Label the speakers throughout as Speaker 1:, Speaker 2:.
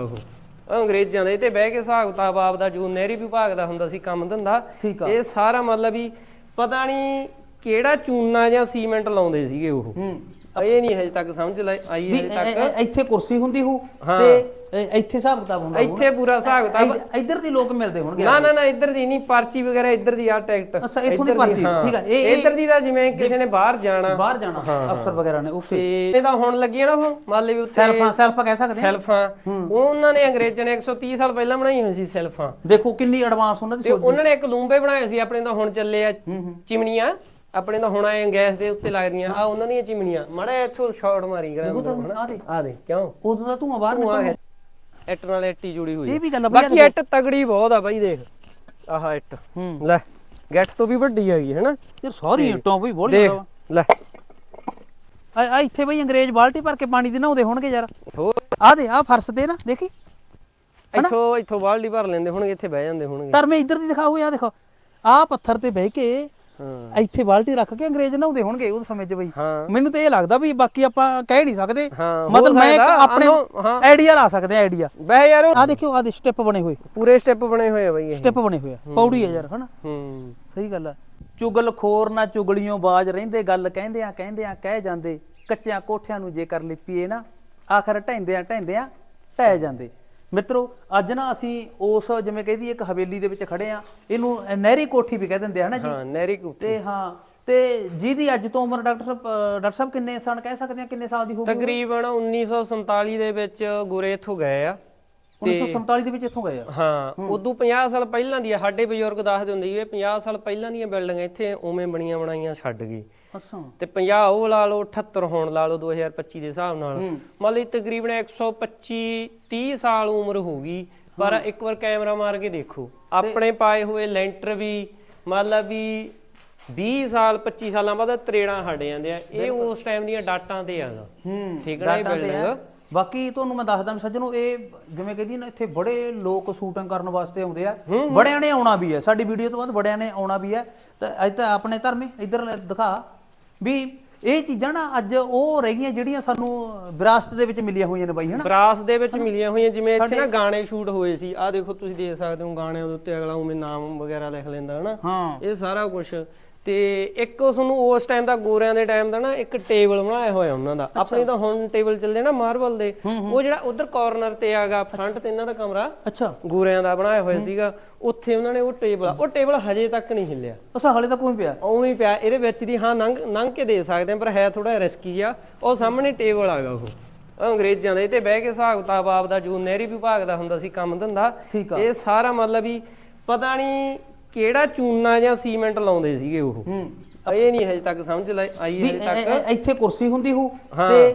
Speaker 1: ਉਹ ਉਹ ਅੰਗਰੇਜ਼ਾਂ ਦੇ ਤੇ ਬਹਿ ਕੇ ਹਿਸਾਬ ਕਿਤਾਬ ਆਪਦਾ ਜੋ ਨਹਿਰੀ ਵਿਭਾਗ ਦਾ ਹੁੰਦਾ ਸੀ ਕੰਮ ਧੰਦਾ
Speaker 2: ਠੀਕ ਆ।
Speaker 1: ਇਹ ਸਾਰਾ ਮਤਲਬ ਵੀ ਪਤਾ ਨਹੀਂ ਕਿਹੜਾ ਚੂਨਾ ਜਾਂ ਸੀਮੈਂਟ ਲਾਉਂਦੇ ਸੀਗੇ ਉਹ।
Speaker 2: ਹੂੰ।
Speaker 1: ਇਹ ਨਹੀਂ ਹਜੇ ਤੱਕ ਸਮਝ ਲਈ ਆਈ
Speaker 2: ਵੀ
Speaker 1: ਹਜੇ ਤੱਕ।
Speaker 2: ਇ- ਇੱਥੇ ਕੁਰਸੀ ਹੁੰਦੀ ਹੋ
Speaker 1: ਹਾਂ।
Speaker 2: ਤੇ ਇ- ਇੱਥੇ ਹਿਸਾਬ ਕਿਤਾਬ ਹੁੰਦਾ ਹੋਊ ਨਾ।
Speaker 1: ਇੱਥੇ ਪੂਰਾ ਹਿਸਾਬ ਕਿਤਾਬ।
Speaker 2: ਇੱਧ- ਇੱਧਰ ਦੀ ਲੋਕ ਮਿਲਦੇ ਹੋਣਗੇ
Speaker 1: ਨਾ ਨਾ ਨਾ ਇੱਧਰ ਦੀ ਨਹੀਂ ਪਰਚੀ ਵਗੈਰਾ ਇੱਧਰ ਦੀ ਆ ਟਿਕਟ।
Speaker 2: ਅੱਛਾ, ਇੱਥੋਂ ਦੀ
Speaker 1: ਇੱਧਰ
Speaker 2: ਪਰਚੀ,
Speaker 1: ਹਾਂ।
Speaker 2: ਠੀਕ ਆ, ਇਹ- ਇਹ-
Speaker 1: ਇੱਧਰ ਦੀ ਤਾਂ ਜਿਵੇਂ ਕਿਸੇ ਨੇ ਬਾਹਰ ਜਾਣਾ।
Speaker 2: ਬਾਹਰ ਜਾਣਾ ਅਫਸਰ ਵਗੈਰਾ ਨੇ ਓਕੇ।
Speaker 1: ਤੇ ਇਹ ਤਾਂ ਹੁਣ ਲੱਗੀ ਆ ਨਾ ਉਹ ਮੰਨ ਲਈ ਵੀ ਉੱਥੇ
Speaker 2: ਸੈਲਫਾਂ ਸੈਲਫਾਂ ਕਹਿ ਸਕਦੇ ਹਾਂ
Speaker 1: ਸੈਲਫਾਂ। ਉਹ ਉਹਨਾਂ ਨੇ ਅੰਗਰੇਜ਼ਾਂ ਨੇ 130 ਸਾਲ ਪਹਿਲਾਂ ਬਣਾਈ ਹੋਈ ਸੀ ਸੈਲਫਾਂ।
Speaker 2: ਦੇਖੋ ਕਿੰਨੀ ਐਡਵਾਂਸ ਉਹਨਾਂ ਦੀ
Speaker 1: ਤੇ
Speaker 2: ਸੋਚ
Speaker 1: ਉਹਨਾਂ ਨੇ ਇੱਕ ਲੂੰਬੇ ਬਣਾਏ ਸੀ ਆਪਣੇ ਤਾਂ ਹੁਣ ਚੱਲੇ ਆ ਚਿਮਨੀਆਂ। ਆਪਣੇ ਤਾਂ ਹੁਣ ਆਏ ਗੈਸ ਦੇ ਉੱਤੇ ਲੱਗਦੀਆਂ ਆ ਉਹਨਾਂ ਦੀਆਂ ਚਿਮਨੀਆਂ। ਮੜਾ ਇੱਥੋਂ ਸ਼ਾਟ ਮਾਰੀ ਕਰਾਂ।
Speaker 2: ਆ ਦੇ
Speaker 1: ਆ ਦੇ ਕਿਉਂ?
Speaker 2: ਉਦੋਂ ਦਾ ਧੂਆਂ ਬਾਹਰ ਨਿਕਲਦਾ
Speaker 1: ਹੈ। ਇੱਟ ਨਾਲ ਇੱਟੀ ਜੁੜੀ ਹੋਈ
Speaker 2: ਇਹ ਵੀ ਗੱਲ
Speaker 1: ਬਾਕੀ ਇੱਟ ਤਗੜੀ ਬਹੁਤ ਆ ਬਾਈ ਦੇਖ। ਆਹ ਇੱਟ। ਲੈ ਗੱਠ ਤੋਂ ਵੀ ਵੱਡੀ ਹੈਗੀ ਹੈਨਾ?
Speaker 2: ਯਾਰ ਸੌਰੀ ਇੱਟਾਂ ਵੀ ਬੋਲ
Speaker 1: ਦੇਖ ਲੈ।
Speaker 2: ਆ ਇੱਥੇ ਬਈ ਅੰਗਰੇਜ਼ ਬਾਲਟੀ ਭਰ ਕੇ ਪਾਣੀ ਦੇ ਨਹਾਉਂਦੇ ਹੋਣਗੇ ਯਾਰ। ਆ ਦੇ ਆ ਫਰਸ਼ ਤੇ ਨਾ ਦੇਖੀ?
Speaker 1: ਇੱਥੋਂ ਇੱਥੋਂ ਬਾਲਟੀ ਭਰ ਲੈਂਦੇ ਹੋਣਗੇ ਇੱਥੇ ਬਹਿ ਜਾਂਦੇ ਹੋਣਗੇ।
Speaker 2: ਧਰਮੇ ਇੱਧਰ ਦੀ ਦਿਖਾਓ ਆ ਦੇਖੋ। ਆ ਪੱਥਰ ਤੇ ਬਹਿ ਕੇ
Speaker 1: ਹਾਂ।
Speaker 2: ਇੱਥੇ ਬਾਲਟੀ ਰੱਖ ਕੇ ਅੰਗਰੇਜ਼ ਨਹਾਉਂਦੇ ਹੋਣਗੇ ਉਸ ਸਮੇਂ 'ਚ ਬਈ। ਮੈਨੂੰ ਤਾਂ ਇਹ ਲੱਗਦਾ ਵੀ ਬਾਕੀ ਆਪਾਂ ਕਹਿ ਨਹੀਂ ਸਕਦੇ। ਮਤਲਬ ਮੈਂ ਇੱਕ ਆਪਣੇ। ਆਈਡੀਆ ਲਾ ਸਕਦੇ ਆ ਆਈਡੀਆ।
Speaker 1: ਬਹਿ ਯਾਰ।
Speaker 2: ਆ ਦੇਖਿਓ ਆ ਦੇ ਸਟੈਪ ਬਣੇ ਹੋਏ।
Speaker 1: ਪੂਰੇ ਸਟੈਪ ਬਣੇ ਹੋਏ ਆ ਬਾਈ ਇਹ।
Speaker 2: ਸਟੈਪ ਬਣੇ ਹੋਏ ਆ। ਪੌੜੀ ਆ ਯਾਰ ਹਨਾ?
Speaker 1: ਹੂੰ।
Speaker 2: ਸਹੀ ਗੱਲ ਆ। ਚੁਗਲ ਖੋਰ ਨਾ ਚੁਗਲੀਆਂ ਬਾਜ ਰਹਿੰਦੇ ਗੱਲ ਕਹਿੰਦੇ ਆ ਕਹਿੰਦੇ ਆ ਕਹਿ ਜਾਂਦੇ। ਕੱਚਿਆਂ ਕੋਠਿਆਂ ਨੂੰ ਜੇਕਰ ਲਿਪੀਏ ਨਾ ਆਖਰ ਢੈਂਦੇ ਆ ਢੈਂਦੇ ਆ ਢਹਿ ਜਾਂਦੇ। ਮਿੱਤਰੋ ਅੱਜ ਨਾ ਅਸੀਂ ਉਸ ਜਿਵੇਂ ਕਹਿੰਦੀ ਇੱਕ ਹਵੇਲੀ ਦੇ ਵਿੱਚ ਖੜੇ ਆ ਇਹਨੂੰ ਨਹਿਰੀ ਕੋਠੀ ਵੀ ਕਹਿ ਦਿੰਦੇ ਆ ਹਨਾ ਜੀ?
Speaker 1: ਹਾਂ ਨਹਿਰੀ ਕੁੱਤੀ
Speaker 2: ਤੇ ਹਾਂ ਤੇ ਜਿਹਦੀ ਅੱਜ ਤੋਂ ਉਮਰ ਡਾਕਟਰ ਸਾਹਿਬ ਡਾਕਟਰ ਸਾਹਿਬ ਕਿੰਨੇ ਸਾਲ ਕਹਿ ਸਕਦੇ ਆ ਕਿੰਨੇ ਸਾਲ ਦੀ ਹੋਊਗੀ
Speaker 1: ਤਕਰੀਬਨ 1947 ਦੇ ਵਿੱਚ ਗੋਰੇ ਇੱਥੋਂ ਗਏ ਆ।
Speaker 2: 1947 ਦੇ ਵਿੱਚ ਇੱਥੋਂ ਗਏ ਆ?
Speaker 1: ਹਾਂ ਉਦੋਂ 50 ਸਾਲ ਪਹਿਲਾਂ ਦੀ ਆ ਸਾਡੇ ਬਜ਼ੁਰਗ ਦੱਸਦੇ ਹੁੰਦੇ ਸੀ ਇਹ 50 ਸਾਲ ਪਹਿਲਾਂ ਦੀਆਂ ਬਿਲਡਿੰਗਾਂ ਇੱਥੇ ਉਵੇਂ ਬਣੀਆਂ ਬਣਾਈਆਂ ਛੱਡ ਗਏ
Speaker 2: ਅੱਛਾ
Speaker 1: ਤੇ 50 ਉਹ ਲਾ ਲਓ 78 ਹੋਣ ਲਾ ਲਓ 2025 ਦੇ ਹਿਸਾਬ ਨਾਲ। ਮੰਨ ਲਈ ਤਕਰੀਬਨ 125 30 ਸਾਲ ਉਮਰ ਹੋਊਗੀ ਪਰ ਇੱਕ ਵਾਰ ਕੈਮਰਾ ਮਾਰ ਕੇ ਦੇਖੋ। ਆਪਣੇ ਪਾਏ ਹੋਏ ਲੈਂਟਰ ਵੀ ਮੰਨ ਲਾ ਵੀ 20 ਸਾਲ 25 ਸਾਲਾਂ ਬਾਅਦ ਤਰੇੜਾਂ ਹਟ ਜਾਂਦੇ ਆ। ਇਹ ਉਸ ਟਾਈਮ ਦੀਆਂ ਡਾਟਾਂ ਤੇ ਆਗਾ।
Speaker 2: ਹੂੰ
Speaker 1: ਠੀਕ ਹੈ ਇਹ
Speaker 2: ਆ।
Speaker 1: ਬਿਲਡਿੰਗ?
Speaker 2: ਬਾਕੀ ਤੁਹਾਨੂੰ ਮੈਂ ਦੱਸਦਾ ਸੱਜਣੋ ਇਹ ਜਿਵੇਂ ਕਹਿੰਦੀ ਨਾ ਇੱਥੇ ਬੜੇ ਲੋਕ ਸ਼ੂਟਿੰਗ ਕਰਨ ਵਾਸਤੇ ਆਉਂਦੇ ਆ। ਬੜਿਆਂ ਨੇ ਆਉਣਾ ਵੀ ਹੈ ਸਾਡੀ ਵੀਡੀਓ ਤੋਂ ਬਾਅਦ ਬੜਿਆਂ ਨੇ ਆਉਣਾ ਵੀ ਹੈ ਤਾਂ ਅੱਜ ਤਾਂ ਆਪਣੇ ਧਰਮੇ ਇੱਧਰ ਦਿਖਾ। ਵੀ ਇਹ ਚੀਜ਼ਾਂ ਨਾ ਅੱਜ ਉਹ ਰਹਿ ਗਈਆਂ ਜਿਹੜੀਆਂ ਸਾਨੂੰ ਵਿਰਾਸਤ ਦੇ ਵਿੱਚ ਮਿਲੀਆਂ ਹੋਈਆਂ ਨੇ ਬਾਈ ਹਨਾ?
Speaker 1: ਬਰਾਸ ਦੇ ਵਿੱਚ ਮਿਲੀਆਂ ਹੋਈਆਂ ਜਿਵੇਂ ਇੱਥੇ ਨਾ ਗਾਣੇ ਸ਼ੂਟ ਹੋਏ ਸੀ। ਆ ਦੇਖੋ ਤੁਸੀਂ ਦੇਖ ਸਕਦੇ ਹੋ ਗਾਣਿਆਂ ਦੇ ਉੱਤੇ ਅਗਲਾ ਉਵੇਂ ਨਾਮ ਵਗੈਰਾ ਲਿਖ ਲੈਂਦਾ ਹਨਾ?
Speaker 2: ਹਾਂ।
Speaker 1: ਇਹ ਸਾਰਾ ਕੁਝ ਤੇ ਇੱਕ ਤੁਹਾਨੂੰ ਉਸ ਟਾਈਮ ਦਾ ਗੋਰਿਆਂ ਦੇ ਟਾਈਮ ਦਾ ਨਾ ਇੱਕ ਟੇਬਲ ਬਣਾਇਆ ਹੋਇਆ ਉਹਨਾਂ ਦਾ। ਆਪਣੇ ਤਾਂ ਹੁਣ ਟੇਬਲ ਚੱਲਦੇ ਨਾ ਮਾਰਬਲ ਦੇ। ਉਹ ਜਿਹੜਾ ਉਧਰ ਕਾਰਨਰ ਤੇ ਆਗਾ ਫਰੰਟ ਤੇ ਇਹਨਾਂ ਦਾ ਕਮਰਾ
Speaker 2: ਅੱਛਾ।
Speaker 1: ਗੋਰਿਆਂ ਦਾ ਬਣਾਇਆ ਹੋਇਆ ਸੀਗਾ। ਉੱਥੇ ਉਹਨਾਂ ਨੇ ਉਹ ਟੇਬਲ ਉਹ ਟੇਬਲ ਹਜੇ ਤੱਕ ਨਹੀਂ ਹਿੱਲਿਆ।
Speaker 2: ਅਸਾ ਹਾਲੇ ਤੱਕ ਕੋਈ ਪਿਆ?
Speaker 1: ਉਵੇਂ ਪਿਆ। ਇਹਦੇ ਵਿੱਚ ਦੀ ਹਾਂ ਨੰਗ ਨੰਗ ਕੇ ਦੇ ਸਕਦੇ ਆ ਪਰ ਹੈ ਥੋੜਾ ਰਿਸਕੀ ਆ ਉਹ ਸਾਹਮਣੇ ਟੇਬਲ ਆਗਾ ਉਹ। ਅੰਗਰੇਜ਼ਾਂ ਦੇ। ਤੇ ਬਹਿ ਕੇ ਹਿਸਾਬ ਕਿਤਾਬ ਆਪਦਾ ਜੋ ਨਹਿਰੀ ਵਿਭਾਗ ਦਾ ਹੁੰਦਾ ਸੀ ਕੰਮ ਧੰਦਾ। ਇਹ ਸਾਰਾ ਮਤਲਬ ਵੀ ਪਤਾ ਨਹੀਂ ਕਿਹੜਾ ਚੂਨਾ ਜਾਂ ਸੀਮੈਂਟ ਲਾਉਂਦੇ ਸੀਗੇ ਉਹ?
Speaker 2: ਹੂੰ।
Speaker 1: ਇਹ ਨਹੀਂ ਹਜੇ ਤੱਕ ਸਮਝ ਲਈ ਆਈ ਹਜੇ ਤੱਕ।
Speaker 2: ਇੱਥੇ ਕੁਰਸੀ ਹੁੰਦੀ ਹੋ। ਤੇ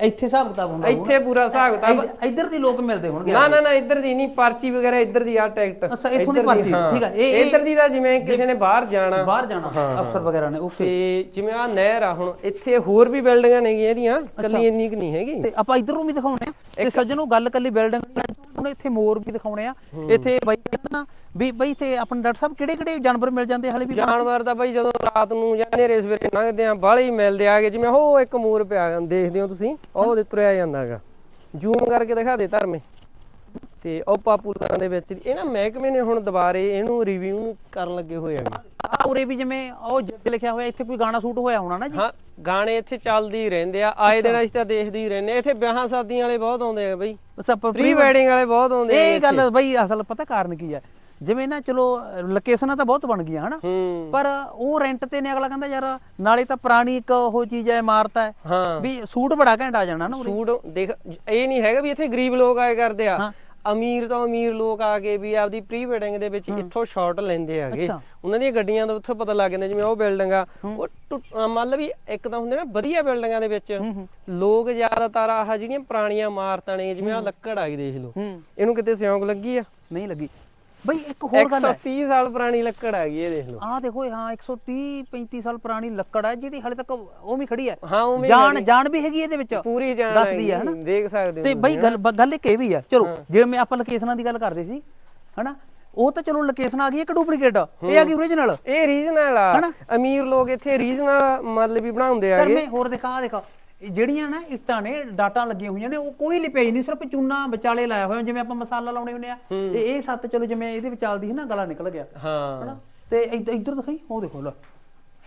Speaker 2: ਇੱਥੇ ਹਿਸਾਬ ਕਿਤਾਬ ਹੁੰਦਾ।
Speaker 1: ਇੱਥੇ ਪੂਰਾ ਹਿਸਾਬ ਕਿਤਾਬ।
Speaker 2: ਇੱਧ- ਇੱਧਰ ਦੀ ਲੋਕ ਮਿਲਦੇ ਹੋਣਗੇ
Speaker 1: ਨਾ ਨਾ ਨਾ ਇੱਧਰ ਦੀ ਨਹੀਂ ਪਰਚੀ ਵਗੈਰਾ ਇੱਧਰ ਦੀ ਆ ਟਿਕਟ।
Speaker 2: ਅੱਛਾ, ਇੱਥੋਂ ਦੀ ਪਰਚੀ। ਠੀਕ ਆ, ਇਹ-
Speaker 1: ਇੱਧਰ ਦੀ ਤਾਂ ਜਿਵੇਂ ਕਿਸੇ ਨੇ ਬਾਹਰ ਜਾਣਾ।
Speaker 2: ਬਾਹਰ ਜਾਣਾ ਅਫਸਰ ਵਗੈਰਾ ਨੇ ਓਕੇ।
Speaker 1: ਤੇ ਜਿਵੇਂ ਆ ਨਹਿਰ ਆ ਹੁਣ ਇੱਥੇ ਹੋਰ ਵੀ ਬਿਲਡਿੰਗਾਂ ਨੇਗੀਆਂ ਇਹਦੀਆਂ ਕੱਲੀ ਇੰਨੀ ਕੁ ਨਹੀਂ ਹੈਗੀ।
Speaker 2: ਤੇ ਆਪਾਂ ਇਧਰ ਨੂੰ ਵੀ ਦਿਖਾਉਣੇ ਆ ਤੇ ਸੱਜਣੋ ਗੱਲ ਕੱਲੀ ਬਿਲਡਿੰਗ ਹੁਣ ਇੱਥੇ ਮੋਰ ਵੀ ਦਿਖਾਉਣੇ ਆ। ਇੱਥੇ ਬਾਈ ਕਹਿੰਦਾ ਵੀ ਬਈ ਇੱਥੇ ਆਪਣੇ ਡਾਕਟਰ ਸਾਹਿਬ ਕਿਹੜੇ ਕਿਹੜੇ ਜਾਨਵਰ ਮਿਲ ਜਾਂਦੇ ਹਲੇ ਵੀ?
Speaker 1: ਜਾਨਵਰ ਤਾਂ ਬਾਈ ਜਦੋਂ ਰਾਤ ਨੂੰ ਜਾਂ ਹਨੇਰੇ ਸਵੇਰੇ ਲੰਘਦੇ ਆ ਬਾਹਲੇ ਹੀ ਮਿਲਦੇ ਆਗੇ ਜਿਵੇਂ ਉਹ ਇੱਕ ਮੋਰ ਪਿਆ ਦੇਖਦੇ ਹੋ ਤੁਸੀਂ ਉਹ ਉਹਦੇ ਤੁਰਿਆ ਜਾਂਦਾਗਾ ਜ਼ੂਮ ਕਰਕੇ ਦਿਖਾ ਦੇ ਧਰਮੇ। ਤੇ ਉਹ ਪਾਪੂਲਰਾਂ ਦੇ ਵਿੱਚ ਇਹ ਨਾ ਮਹਿਕਮੇ ਨੇ ਹੁਣ ਦੁਬਾਰੇ ਇਹਨੂੰ ਰਿਵਿਊ ਕਰਨ ਲੱਗੇ ਹੋਏ ਆ
Speaker 2: ਆ ਉਰੇ ਵੀ ਜਿਵੇਂ ਉਹ ਜੱਗ ਲਿਖਿਆ ਹੋਇਆ ਇੱਥੇ ਕੋਈ ਗਾਣਾ ਸ਼ੂਟ ਹੋਇਆ ਹੋਣਾ ਨਾ ਜੀ?
Speaker 1: ਹਾਂ ਗਾਣੇ ਇੱਥੇ ਚੱਲਦੇ ਹੀ ਰਹਿੰਦੇ ਆ ਆਏ ਦਿਨ ਅਸੀਂ ਤਾਂ ਦੇਖਦੇ ਹੀ ਰਹਿੰਦੇ ਆ। ਇੱਥੇ ਵਿਆਹਾਂ ਸ਼ਾਦੀਆਂ ਵਾਲੇ ਬਹੁਤ ਆਉਂਦੇ ਆ ਬਈ। ਪ੍ਰੀ ਵੈਡਿੰਗ ਵਾਲੇ ਬਹੁਤ ਆਉਂਦੇ ਆ
Speaker 2: ਇਹ ਗੱਲ ਬਈ ਅਸਲ ਪਤਾ ਕਾਰਨ ਕੀ ਹੈ ਜਿਵੇਂ ਨਾ ਚਲੋ ਲੋਕੇਸ਼ਨਾਂ ਤਾਂ ਬਹੁਤ ਬਣ ਗਈਆਂ ਹਨਾ? ਪਰ ਉਹ ਰੈਂਟ ਤੇ ਨੇ ਅਗਲਾ ਕਹਿੰਦਾ ਯਾਰ ਨਾਲੇ ਤਾਂ ਪੁਰਾਣੀ ਇੱਕ ਉਹ ਚੀਜ਼ ਹੈ ਇਮਾਰਤ ਹੈ। ਵੀ ਸੂਟ ਬੜਾ ਘੈਂਟ ਆ ਜਾਣਾ ਨਾ
Speaker 1: ਸੂਟ ਦੇਖ ਇਹ ਨਹੀਂ ਹੈਗਾ ਵੀ ਇੱਥੇ ਗਰੀਬ ਲੋਕ ਆਏ ਕਰਦੇ ਆ। ਅਮੀਰ ਤੋਂ ਅਮੀਰ ਲੋਕ ਆ ਕੇ ਵੀ ਆਪਦੀ ਪ੍ਰੀ ਵੈਡਿੰਗ ਦੇ ਵਿੱਚ ਇੱਥੋਂ ਸ਼ਾਟ ਲੈਂਦੇ
Speaker 2: ਅੱਛਾ।
Speaker 1: ਉਹਨਾਂ ਦੀਆਂ ਗੱਡੀਆਂ ਦਾ ਉੱਥੋਂ ਪਤਾ ਲੱਗ ਜਾਂਦਾ ਜਿਵੇਂ ਉਹ ਬਿਲਡਿੰਗ ਆ ਉਹ ਮੰਨ ਲਓ ਵੀ ਇੱਕ ਤਾਂ ਹੁੰਦੇ ਨਾ ਵਧੀਆ ਬਿਲਡਿੰਗਾਂ ਦੇ ਵਿੱਚ ਲੋਕ ਜ਼ਿਆਦਾਤਰ ਆਹ ਜਿਹੜੀਆਂ ਪੁਰਾਣੀਆਂ ਇਮਾਰਤਾਂ ਨੇ ਜਿਵੇਂ ਆ ਲੱਕੜ ਆ ਗਈ ਦੇਖ ਲਓ। ਇਹਨੂੰ ਕਿਤੇ ਸਿਉਂਕ ਲੱਗੀ ਆ?
Speaker 2: ਨਹੀਂ ਲੱਗੀ। ਬਈ ਇੱਕ ਹੋਰ ਗੱਲ ਹੈ।
Speaker 1: 130 ਸਾਲ ਪੁਰਾਣੀ ਲੱਕੜ ਆ ਗਈ ਇਹ ਦੇਖ ਲਓ।
Speaker 2: ਆਹ ਦੇਖੋ ਹਾਂ 130 35 ਸਾਲ ਪੁਰਾਣੀ ਲੱਕੜ ਹੈ ਜਿਹੜੀ ਹਲੇ ਤੱਕ ਉਹ ਵੀ ਖੜੀ ਹੈ।
Speaker 1: ਹਾਂ ਉਵੇਂ
Speaker 2: ਜਾਨ ਜਾਨ ਵੀ ਹੈਗੀ ਇਹਦੇ ਵਿੱਚ।
Speaker 1: ਪੂਰੀ ਜਾਣ
Speaker 2: ਦੱਸਦੀ ਹੈ ਹਨਾ?
Speaker 1: ਦੇਖ ਸਕਦੇ ਹੋ
Speaker 2: ਤੇ ਬਈ ਗੱਲ ਗੱਲ ਇੱਕ ਇਹ ਵੀ ਆ ਚਲੋ ਜਿਵੇਂ ਆਪਾਂ ਲੋਕੇਸ਼ਨਾਂ ਦੀ ਗੱਲ ਕਰਦੇ ਸੀ ਹਨਾ? ਉਹ ਤਾਂ ਚਲੋ ਲੋਕੇਸ਼ਨ ਆ ਗਈ ਇੱਕ ਡੁਪਲੀਕੇਟ। ਇਹ ਆ ਗਈ ਓਰੀਜਨਲ
Speaker 1: ਇਹ ਰੀਜਨਲ ਆ? ਅਮੀਰ ਲੋਕ ਇੱਥੇ ਰੀਜਨਲ ਮਤਲਬ ਵੀ ਬਣਾਉਂਦੇ
Speaker 2: ਪਰ
Speaker 1: ਆਗੇ।
Speaker 2: ਮੈਂ ਹੋਰ ਦਿਖਾ ਦੇਖੋ। ਇਹ ਜਿਹੜੀਆਂ ਨਾ ਇੱਟਾਂ ਨੇ ਡਾਟਾ ਲੱਗੀਆਂ ਹੋਈਆਂ ਨੇ ਉਹ ਕੋਈ ਲਿਪਾਈ ਨਹੀਂ ਸਿਰਫ ਚੂਨਾ ਵਿਚਾਲੇ ਲਾਇਆ ਹੋਇਆ ਜਿਵੇਂ ਆਪਾਂ ਮਸਾਲਾ ਲਾਉਣੇ ਹੁੰਦੇ ਆ। ਤੇ ਇਹ ਸੱਤ ਚਲੋ ਜਿਵੇਂ ਇਹਦੇ ਵਿਚਾਲਦੀ ਹੈ ਨਾ ਗਲਾ ਨਿਕਲ ਗਿਆ।
Speaker 1: ਹਾਂ।
Speaker 2: ਤੇ ਇੱਧ- ਇੱਧਰ ਦਿਖਾਈ ਉਹ ਦੇਖੋ ਲੈ।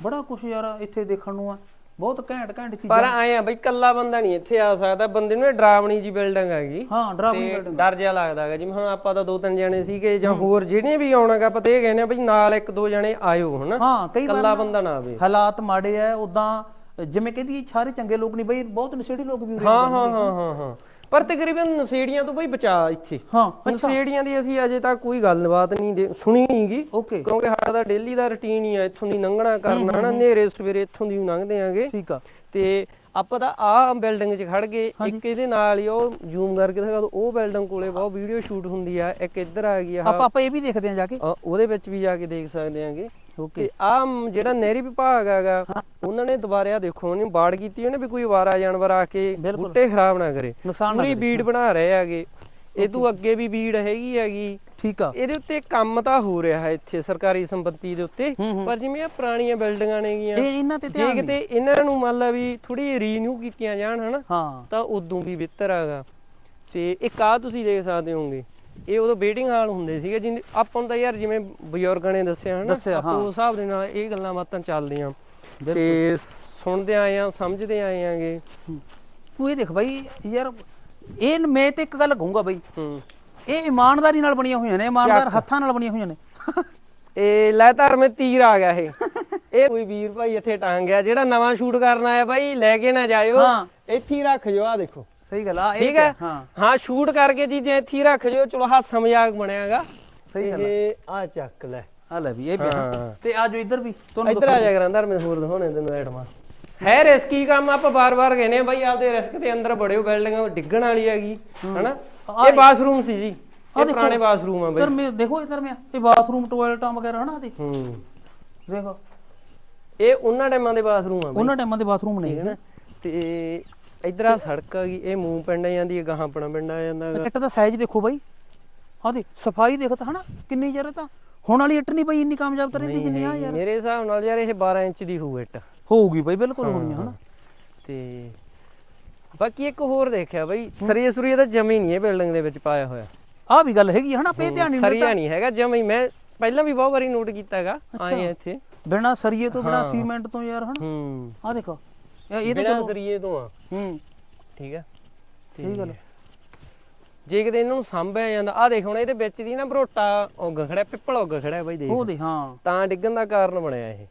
Speaker 2: ਬੜਾ ਕੁਛ ਯਾਰ ਇੱਥੇ ਦੇਖਣ ਨੂੰ ਆ। ਬਹੁਤ ਘੈਂਟ ਘੈਂਟ ਚੀਜ਼ਾਂ।
Speaker 1: ਪਰ ਆਏ ਆ ਬਈ ਕੱਲਾ ਬੰਦਾ ਨਹੀਂ ਇੱਥੇ ਆ ਸਕਦਾ। ਬੰਦੇ ਨੂੰ ਡਰਾਵਣੀ ਜੀ ਬਿਲਡਿੰਗ ਹੈਗੀ।
Speaker 2: ਹਾਂ ਡਰਾਵਣੀ
Speaker 1: ਤੇ ਡਰ ਜਿਹਾ ਲੱਗਦਾ ਹੈਗਾ। ਜਿਵੇਂ ਹੁਣ ਆਪਾਂ ਤਾਂ ਦੋ ਤਿੰਨ ਜਣੇ ਸੀਗੇ ਜਾਂ ਹੋਰ ਜਿਹੜੇ ਵੀ ਆਉਣਾਗਾ ਆਪਾਂ ਤੇ ਇਹ ਕਹਿੰਦੇ ਆ ਬਈ ਨਾਲ ਇੱਕ ਦੋ ਜਣੇ ਆਇਓ ਹਨਾ?
Speaker 2: ਹਾਂ ਕਈ ਵਾਰ
Speaker 1: ਕੱਲਾ ਬੰਦਾ ਨਾ ਆਵੇ।
Speaker 2: ਹਾਲਾਤ ਮਾੜੇ ਆ ਉਦਾਂ ਜਿਵੇਂ ਕਹਿੰਦੀ ਸਾਰੇ ਚੰਗੇ ਲੋਕ ਨਹੀਂ ਬਈ ਬਹੁਤ ਨਸ਼ੇੜੀ ਲੋਕ ਵੀ ਉਰੇ
Speaker 1: ਹਾਂ ਹਾਂ ਹਾਂ ਹਾਂ ਹਾਂ। ਪਰ ਤਕਰੀਬਨ ਨਸ਼ੇੜੀਆਂ ਤੋਂ ਬਈ ਬਚਾ ਇੱਥੇ।
Speaker 2: ਹਾਂ
Speaker 1: ਨਸ਼ੇੜੀਆਂ ਦੀ ਅਸੀਂ ਅਜੇ ਤੱਕ ਕੋਈ ਗੱਲਬਾਤ ਨਹੀਂ ਦੇ- ਸੁਣੀ ਨਹੀਂਗੀ
Speaker 2: ਓਕੇ।
Speaker 1: ਕਿਉਂਕਿ ਸਾਡਾ ਤਾਂ ਡੇਲੀ ਦਾ ਰੁਟੀਨ ਹੀ ਆ ਇੱਥੋਂ ਦੀ ਲੰਘਣਾ ਕਰਨਾ ਹਨਾ ਹਨੇਰੇ ਸਵੇਰੇ ਇੱਥੋਂ ਦੀ ਲੰਘਦੇ ਆਂਗੇ।
Speaker 2: ਠੀਕ ਆ।
Speaker 1: ਤੇ ਆਪਾਂ ਤਾਂ ਆਹ ਬਿਲਡਿੰਗ 'ਚ ਖੜ ਗਏ। ਇੱਕ ਇਹਦੇ ਨਾਲ ਹੀ ਉਹ ਜ਼ੂਮ ਕਰਕੇ ਦਿਖਾ ਦੋ ਉਹ ਬਿਲਡਿੰਗ ਕੋਲੇ ਬਹੁਤ ਵੀਡੀਓ ਸ਼ੂਟ ਹੁੰਦੀ ਆ ਇੱਕ ਇੱਧਰ ਆ ਗਈ ਆ।
Speaker 2: ਆਪਾਂ ਆਪਾਂ ਇਹ ਵੀ ਦੇਖਦੇ ਆ ਜਾ ਕੇ।
Speaker 1: ਅ, ਉਹਦੇ ਵਿੱਚ ਵੀ ਜਾ ਕੇ ਦੇਖ ਸਕਦੇ ਆਂਗੇ।
Speaker 2: ਓਕੇ
Speaker 1: ਆ ਜਿਹੜਾ ਨਹਿਰੀ ਵਿਭਾਗ ਹੈਗਾ ਉਹਨਾਂ ਨੇ ਦੁਬਾਰੇ ਆ ਦੇਖੋ ਉਹਨੇ ਬਾੜ ਕੀਤੀ ਉਹਨੇ ਵੀ ਕੋਈ ਵਾਰਾ ਜਾਨਵਰ ਆ ਕੇ। ਬੂਟੇ ਖਰਾਬ ਨਾ ਕਰੇ।
Speaker 2: ਨਾ
Speaker 1: ਪੂਰੀ ਬੀੜ ਬਣਾ ਰਹੇ ਹੈਗੇ। ਇਹ ਤੋਂ ਅੱਗੇ ਵੀ ਬੀੜ ਹੈਗੀ ਹੈਗੀ।
Speaker 2: ਠੀਕ ਆ।
Speaker 1: ਇਹਦੇ ਉੱਤੇ ਕੰਮ ਤਾਂ ਹੋ ਰਿਹਾ ਹੈ ਇੱਥੇ ਸਰਕਾਰੀ ਸੰਪਤੀ ਦੇ ਉੱਤੇ। ਪਰ ਜਿਵੇਂ ਆ ਪੁਰਾਣੀਆਂ ਬਿਲਡਿੰਗਾਂ ਨੇਗੀਆਂ
Speaker 2: ਇਹ ਇਹਨਾਂ ਤੇ
Speaker 1: ਜੇ
Speaker 2: ਧਿਆਨ
Speaker 1: ਕਿਤੇ ਇਹਨਾਂ ਨੂੰ ਮੰਨ ਲਾ ਵੀ ਥੋੜੀ ਰੀਨਿਊ ਕੀਤੀਆਂ ਜਾਣ ਹਨਾ ਤਾਂ ਉਦੋਂ ਵੀ ਬਿਹਤਰ ਹੈਗਾ। ਤੇ ਇੱਕ ਆ ਤੁਸੀਂ ਦੇਖ ਸਕਦੇ ਹੋਗੇ। ਇਹ ਉਦੋਂ ਵੇਟਿੰਗ ਹਾਲ ਹੁੰਦੇ ਸੀਗੇ ਜਿੰਨੇ ਆਪਾਂ ਨੂੰ ਤਾਂ ਯਾਰ ਜਿਵੇਂ ਬਜ਼ੁਰਗਾਂ ਨੇ ਦੱਸਿਆ ਹਨਾ
Speaker 2: ਦੱਸਿਆ,
Speaker 1: ਆਪਾਂ
Speaker 2: ਹਾਂ।
Speaker 1: ਉਸ ਹਿਸਾਬ ਦੇ ਨਾਲ ਇਹ ਗੱਲਾਂ ਬਾਤਾਂ ਚੱਲਦੀਆਂ। ਤੇ ਸੁਣਦੇ ਆਏ ਆ ਸਮਝਦੇ ਆਏ ਆਂਗੇ।
Speaker 2: ਤੂੰ ਇਹ ਦੇਖ ਬਾਈ ਯਾਰ ਇਹ ਨ- ਮੈਂ ਤੇ ਇੱਕ ਗੱਲ ਕਹੂੰਗਾ ਬਾਈ।
Speaker 1: ਹੂੰ।
Speaker 2: ਇਹ ਇਮਾਨਦਾਰੀ ਨਾਲ ਬਣੀਆਂ ਹੋਈਆਂ ਨੇ ਇਮਾਨਦਾਰ ਹੱਥਾਂ ਨਾਲ ਬਣੀਆਂ ਹੋਈਆਂ ਨੇ।
Speaker 1: ਇਹ ਲੈ ਧਰਮੇ ਤੀਰ ਆ ਗਿਆ ਇਹ। ਇਹ ਕੋਈ ਵੀਰ ਭਾਈ ਇੱਥੇ ਟਾਂਗ ਗਿਆ ਜਿਹੜਾ ਨਵਾਂ ਸ਼ੂਟ ਕਰਨ ਆਇਆ ਭਾਈ ਲੈ ਕੇ ਨਾ ਜਾਇਓ।
Speaker 2: ਹਾਂ।
Speaker 1: ਇੱਥੇ ਹੀ ਰੱਖ ਜੋ ਆ ਦੇਖੋ।
Speaker 2: ਸਹੀ ਗੱਲ ਆ ਇਹ
Speaker 1: ਠੀਕ ਹੈ?
Speaker 2: ਹਾਂ।
Speaker 1: ਹਾਂ ਸ਼ੂਟ ਕਰਕੇ ਚੀਜ਼ਾਂ ਇੱਥੇ ਹੀ ਰੱਖ ਜੋ ਚਲੋ ਹਾਸਾ ਮਜ਼ਾਕ ਬਣਿਆਗਾ।
Speaker 2: ਸਹੀ ਗੱਲ
Speaker 1: ਇਹ ਆ ਚੱਕ ਲੈ।
Speaker 2: ਆ ਲੈ ਵੀ ਇਹ ਵੀ। ਤੇ ਆ ਜੋ ਇੱਧਰ ਵੀ ਤੁਹਾਨੂੰ
Speaker 1: ਇੱਧਰ ਆ ਜਾ ਕਰਾਂ ਧਰਮੇ ਹੋਰ ਦਿਖਾਉਣੇ ਤੈਨੂੰ ਐਟਮਾਂ ਹੈ ਰਿਸਕੀ ਕੰਮ ਆਪਾਂ ਬਾਰ-ਬਾਰ ਕਹਿੰਦੇ ਆ ਬਾਈ ਆਪਦੇ ਰਿਸਕ ਦੇ ਅੰਦਰ ਬੜਿਓ ਬਿਲਡਿੰਗ ਡਿੱਗਣ ਵਾਲੀ ਹੈਗੀ ਹਨਾ? ਇਹ ਬਾਥਰੂਮ ਸੀ ਜੀ। ਇਹ ਪੁਰਾਣੇ ਬਾਥਰੂਮ ਆ ਬਾਈ।
Speaker 2: ਧਰਮੇ ਦੇਖੋ ਇੱਧਰ ਮੈਂ ਇਹ ਬਾਥਰੂਮ ਟਾਇਲਟਾਂ ਵਗੈਰਾ ਹਨਾ ਦੇ
Speaker 1: ਹੂੰ।
Speaker 2: ਦੇਖੋ।
Speaker 1: ਇਹ ਉਹਨਾਂ ਟਾਈਮਾਂ ਦੇ ਬਾਥਰੂਮ ਆ ਬਾਈ।
Speaker 2: ਉਹਨਾਂ ਟਾਈਮਾਂ ਦੇ ਬਾਥਰੂਮ ਨਾ
Speaker 1: ਤੇ ਇਧਰ ਆ ਸੜਕ ਆ ਗਈ ਇਹ ਮੂੰਹ ਪਿੰਡ ਜਾਂਦੀ ਹੈ ਗਾਹਾਂ ਆਪਣਾ ਪਿੰਡ ਆ ਜਾਂਦਾ ਹੈਗਾ
Speaker 2: ਇੱਟ ਦਾ ਸਾਈਜ਼ ਦੇਖੋ ਬਾਈ। ਆ ਦੇ ਸਫ਼ਾਈ ਦੇਖ ਤਾਂ ਹਨਾ ਕਿੰਨੀ ਜਰ ਤਾਂ। ਹੁਣ ਵਾਲੀ ਇੱਟ ਨਹੀਂ ਬਈ ਇੰਨੀ ਕਾਮਯਾਬ ਤਾਂ ਰਹਿੰਦੀ ਜਿੰਨੀ ਆ ਯਾਰ।
Speaker 1: ਮੇਰੇ ਹਿਸਾਬ ਨਾਲ ਯਾਰ ਇਹ 12 ਇੰਚ ਦੀ ਹੋਊ ਇੱਟ।
Speaker 2: ਹੋਊਗੀ ਬਾਈ ਬਿਲਕੁਲ ਹੋਣੀ ਹਨਾ।
Speaker 1: ਤੇ ਬਾਕੀ ਇੱਕ ਹੋਰ ਦੇਖਿਆ ਬਾਈ ਸਰੀਏ ਸੁਰੀਏ ਤਾਂ ਜਮੀ ਨਹੀਂ ਇਹ ਬਿਲਡਿੰਗ ਦੇ ਵਿੱਚ ਪਾਇਆ ਹੋਇਆ।
Speaker 2: ਆ ਵੀ ਗੱਲ ਹੈਗੀ ਹਨਾ ਪੇ ਧਿਆਨ ਨਹੀਂ
Speaker 1: ਸਰੀਆ ਨਹੀਂ ਹੈਗਾ ਜਮੀ ਮੈਂ ਪਹਿਲਾਂ ਵੀ ਬਹੁਤ ਵਾਰੀ ਨੋਟ ਕੀਤਾ ਹੈਗਾ ਆਏ ਇੱਥੇ।
Speaker 2: ਬਿਨਾ ਸਰੀਏ ਤੋਂ ਬਿਨਾ
Speaker 1: ਹਾਂ।
Speaker 2: ਸੀਮੈਂਟ ਤੋਂ ਯਾਰ ਹਨਾ।
Speaker 1: ਹੂੰ।
Speaker 2: ਆ ਦੇਖੋ। ਇਹ ਤਾਂ
Speaker 1: ਬਿਨਾਂ
Speaker 2: ਚਲੋ।
Speaker 1: ਸਰੀਏ ਤੋਂ ਆ।
Speaker 2: ਹੂੰ।
Speaker 1: ਠੀਕ ਹੈ
Speaker 2: ਸਹੀ ਗੱਲ
Speaker 1: ਜੇ ਕਿਤੇ ਇਹਨਾਂ ਨੂੰ ਸਾਂਭਿਆ ਜਾਂਦਾ ਆ ਦੇਖ ਹੁਣ ਇਹਦੇ ਵਿੱਚ ਦੀ ਨਾ ਬਰੋਟਾ ਉੱਗ ਖੜਾ ਪਿੱਪਲ ਉੱਗ ਖੜਾ ਬਾਈ ਦੇਖ।
Speaker 2: ਉਹ ਦੇ ਹਾਂ।
Speaker 1: ਤਾਂ ਡਿੱਗਣ ਦਾ ਕਾਰਨ ਬਣਿਆ ਇਹ।